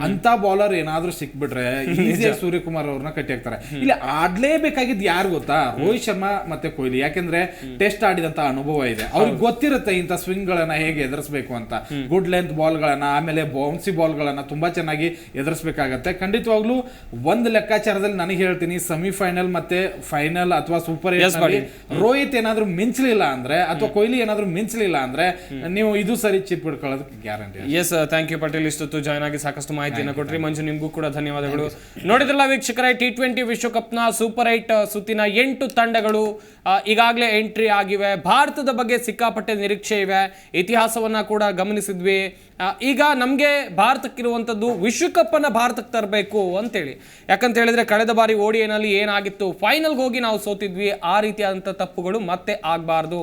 ಅಂತ ಬಾಲರ್ ಏನಾದ್ರೂ ಸಿಕ್ಬಿಟ್ರೆ ಈಸಿಯಾಗಿ ಸೂರ್ಯಕುಮಾರ್ ಅವ್ರನ್ನ ಕಟ್ಟಿ ಹಾಕ್ತಾರೆ ಇಲ್ಲಿ ಆಡ್ಲೇಬೇಕಾಗಿದ್ದು ಯಾರು ಗೊತ್ತಾ? ರೋಹಿತ್ ಶರ್ಮಾ ಮತ್ತೆ ಕೊಹ್ಲಿ. ಯಾಕಂದ್ರೆ ಟೆಸ್ಟ್ ಆಡಿದಂತ ಅನುಭವ ಇದೆ. ಅವ್ರಿಗೆ ಗೊತ್ತಿರುತ್ತೆ ಇಂಥ ಸ್ವಿಂಗ್ ಗಳನ್ನ ಹೇಗೆ ಎದುರಿಸಬೇಕು ಅಂತ. ಗುಡ್ ಲೆಂತ್ ಬಾಲ್ ಗಳನ್ನ ಆಮೇಲೆ ಬೌನ್ಸಿ ಬಾಲ್ ಗಳನ್ನ ತುಂಬಾ ಚೆನ್ನಾಗಿ ಎದುರಿಸಬೇಕಾಗತ್ತೆ. ಖಂಡಿತವಾಗ್ಲೂ ಒಂದ್ ಲೆಕ್ಕಾಚಾರದಲ್ಲಿ ನನಗೆ ಹೇಳ್ತೀನಿ ಸೆಮಿಫೈನಲ್ ಮತ್ತೆ ಫೈನಲ್ ಅಥವಾ ಸೂಪರ್. ರೋಹಿತ್ ಏನಾದ್ರೂ ಮಿಂಚಲಿಲ್ಲ ಅಂದ್ರೆ ಅಥವಾ ಕೊಹ್ಲಿ ಏನಾದ್ರೂ ಮಿಂಚಲಿಲ್ಲ ಅಂದ್ರೆ ನೀವು ಇದು ಸರಿ chip ಹಿಡ್ಕೊಳ್ಳೋದಕ್ಕೆ guarantee yes thank you Patel ಇಷ್ಟೊತ್ತು ಜಾಯ್ನ್ ಆಗಿ ಸಾಕಷ್ಟು ಮಾಹಿತಿಯನ್ನು ಕೊಟ್ರಿ. ಮಂಜು ನಿಮಗೂ ಕೂಡ ಧನ್ಯವಾದಗಳು. ನೋಡಿದ್ರಲ್ಲ ವೀಕ್ಷಕರೇ ಟಿ ಟ್ವೆಂಟಿ ವಿಶ್ವಕಪ್ನ ಸೂಪರ್ ಏಟ್ ಸುತ್ತಿನ ಎಂಟು ತಂಡಗಳು ಈಗಾಗಲೇ ಎಂಟ್ರಿ ಆಗಿವೆ. ಭಾರತದ ಬಗ್ಗೆ ಸಿಕ್ಕಾಪಟ್ಟೆ ನಿರೀಕ್ಷೆ ಇವೆ. ಇತಿಹಾಸವನ್ನ ಕೂಡ ಗಮನಿಸಿದ್ವಿ. ಆ, ಈಗ ನಮಗೆ ಭಾರತಕ್ಕಿರುವಂಥದ್ದು ವಿಶ್ವಕಪ್ಪನ್ನು ಭಾರತಕ್ಕೆ ತರಬೇಕು ಅಂತೇಳಿ. ಯಾಕಂತ ಹೇಳಿದ್ರೆ ಕಳೆದ ಬಾರಿ ಓಡಿಎನಲ್ಲಿ ಏನಾಗಿತ್ತು? ಫೈನಲ್ಗೆ ಹೋಗಿ ನಾವು ಸೋತಿದ್ವಿ. ಆ ರೀತಿಯಾದಂಥ ತಪ್ಪುಗಳು ಮತ್ತೆ ಆಗಬಾರ್ದು.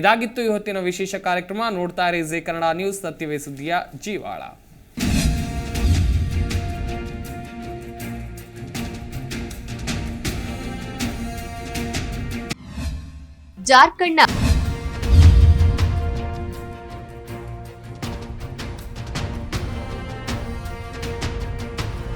ಇದಾಗಿತ್ತು ಇವತ್ತಿನ ವಿಶೇಷ ಕಾರ್ಯಕ್ರಮ. ನೋಡ್ತಾ ಇರಿ ಜಿ ಕನ್ನಡ ನ್ಯೂಸ್. ಸತ್ಯವೇ ಸುದ್ದಿಯ ಜೀವಾಳ. ಜಾರ್ಖಂಡ್ನ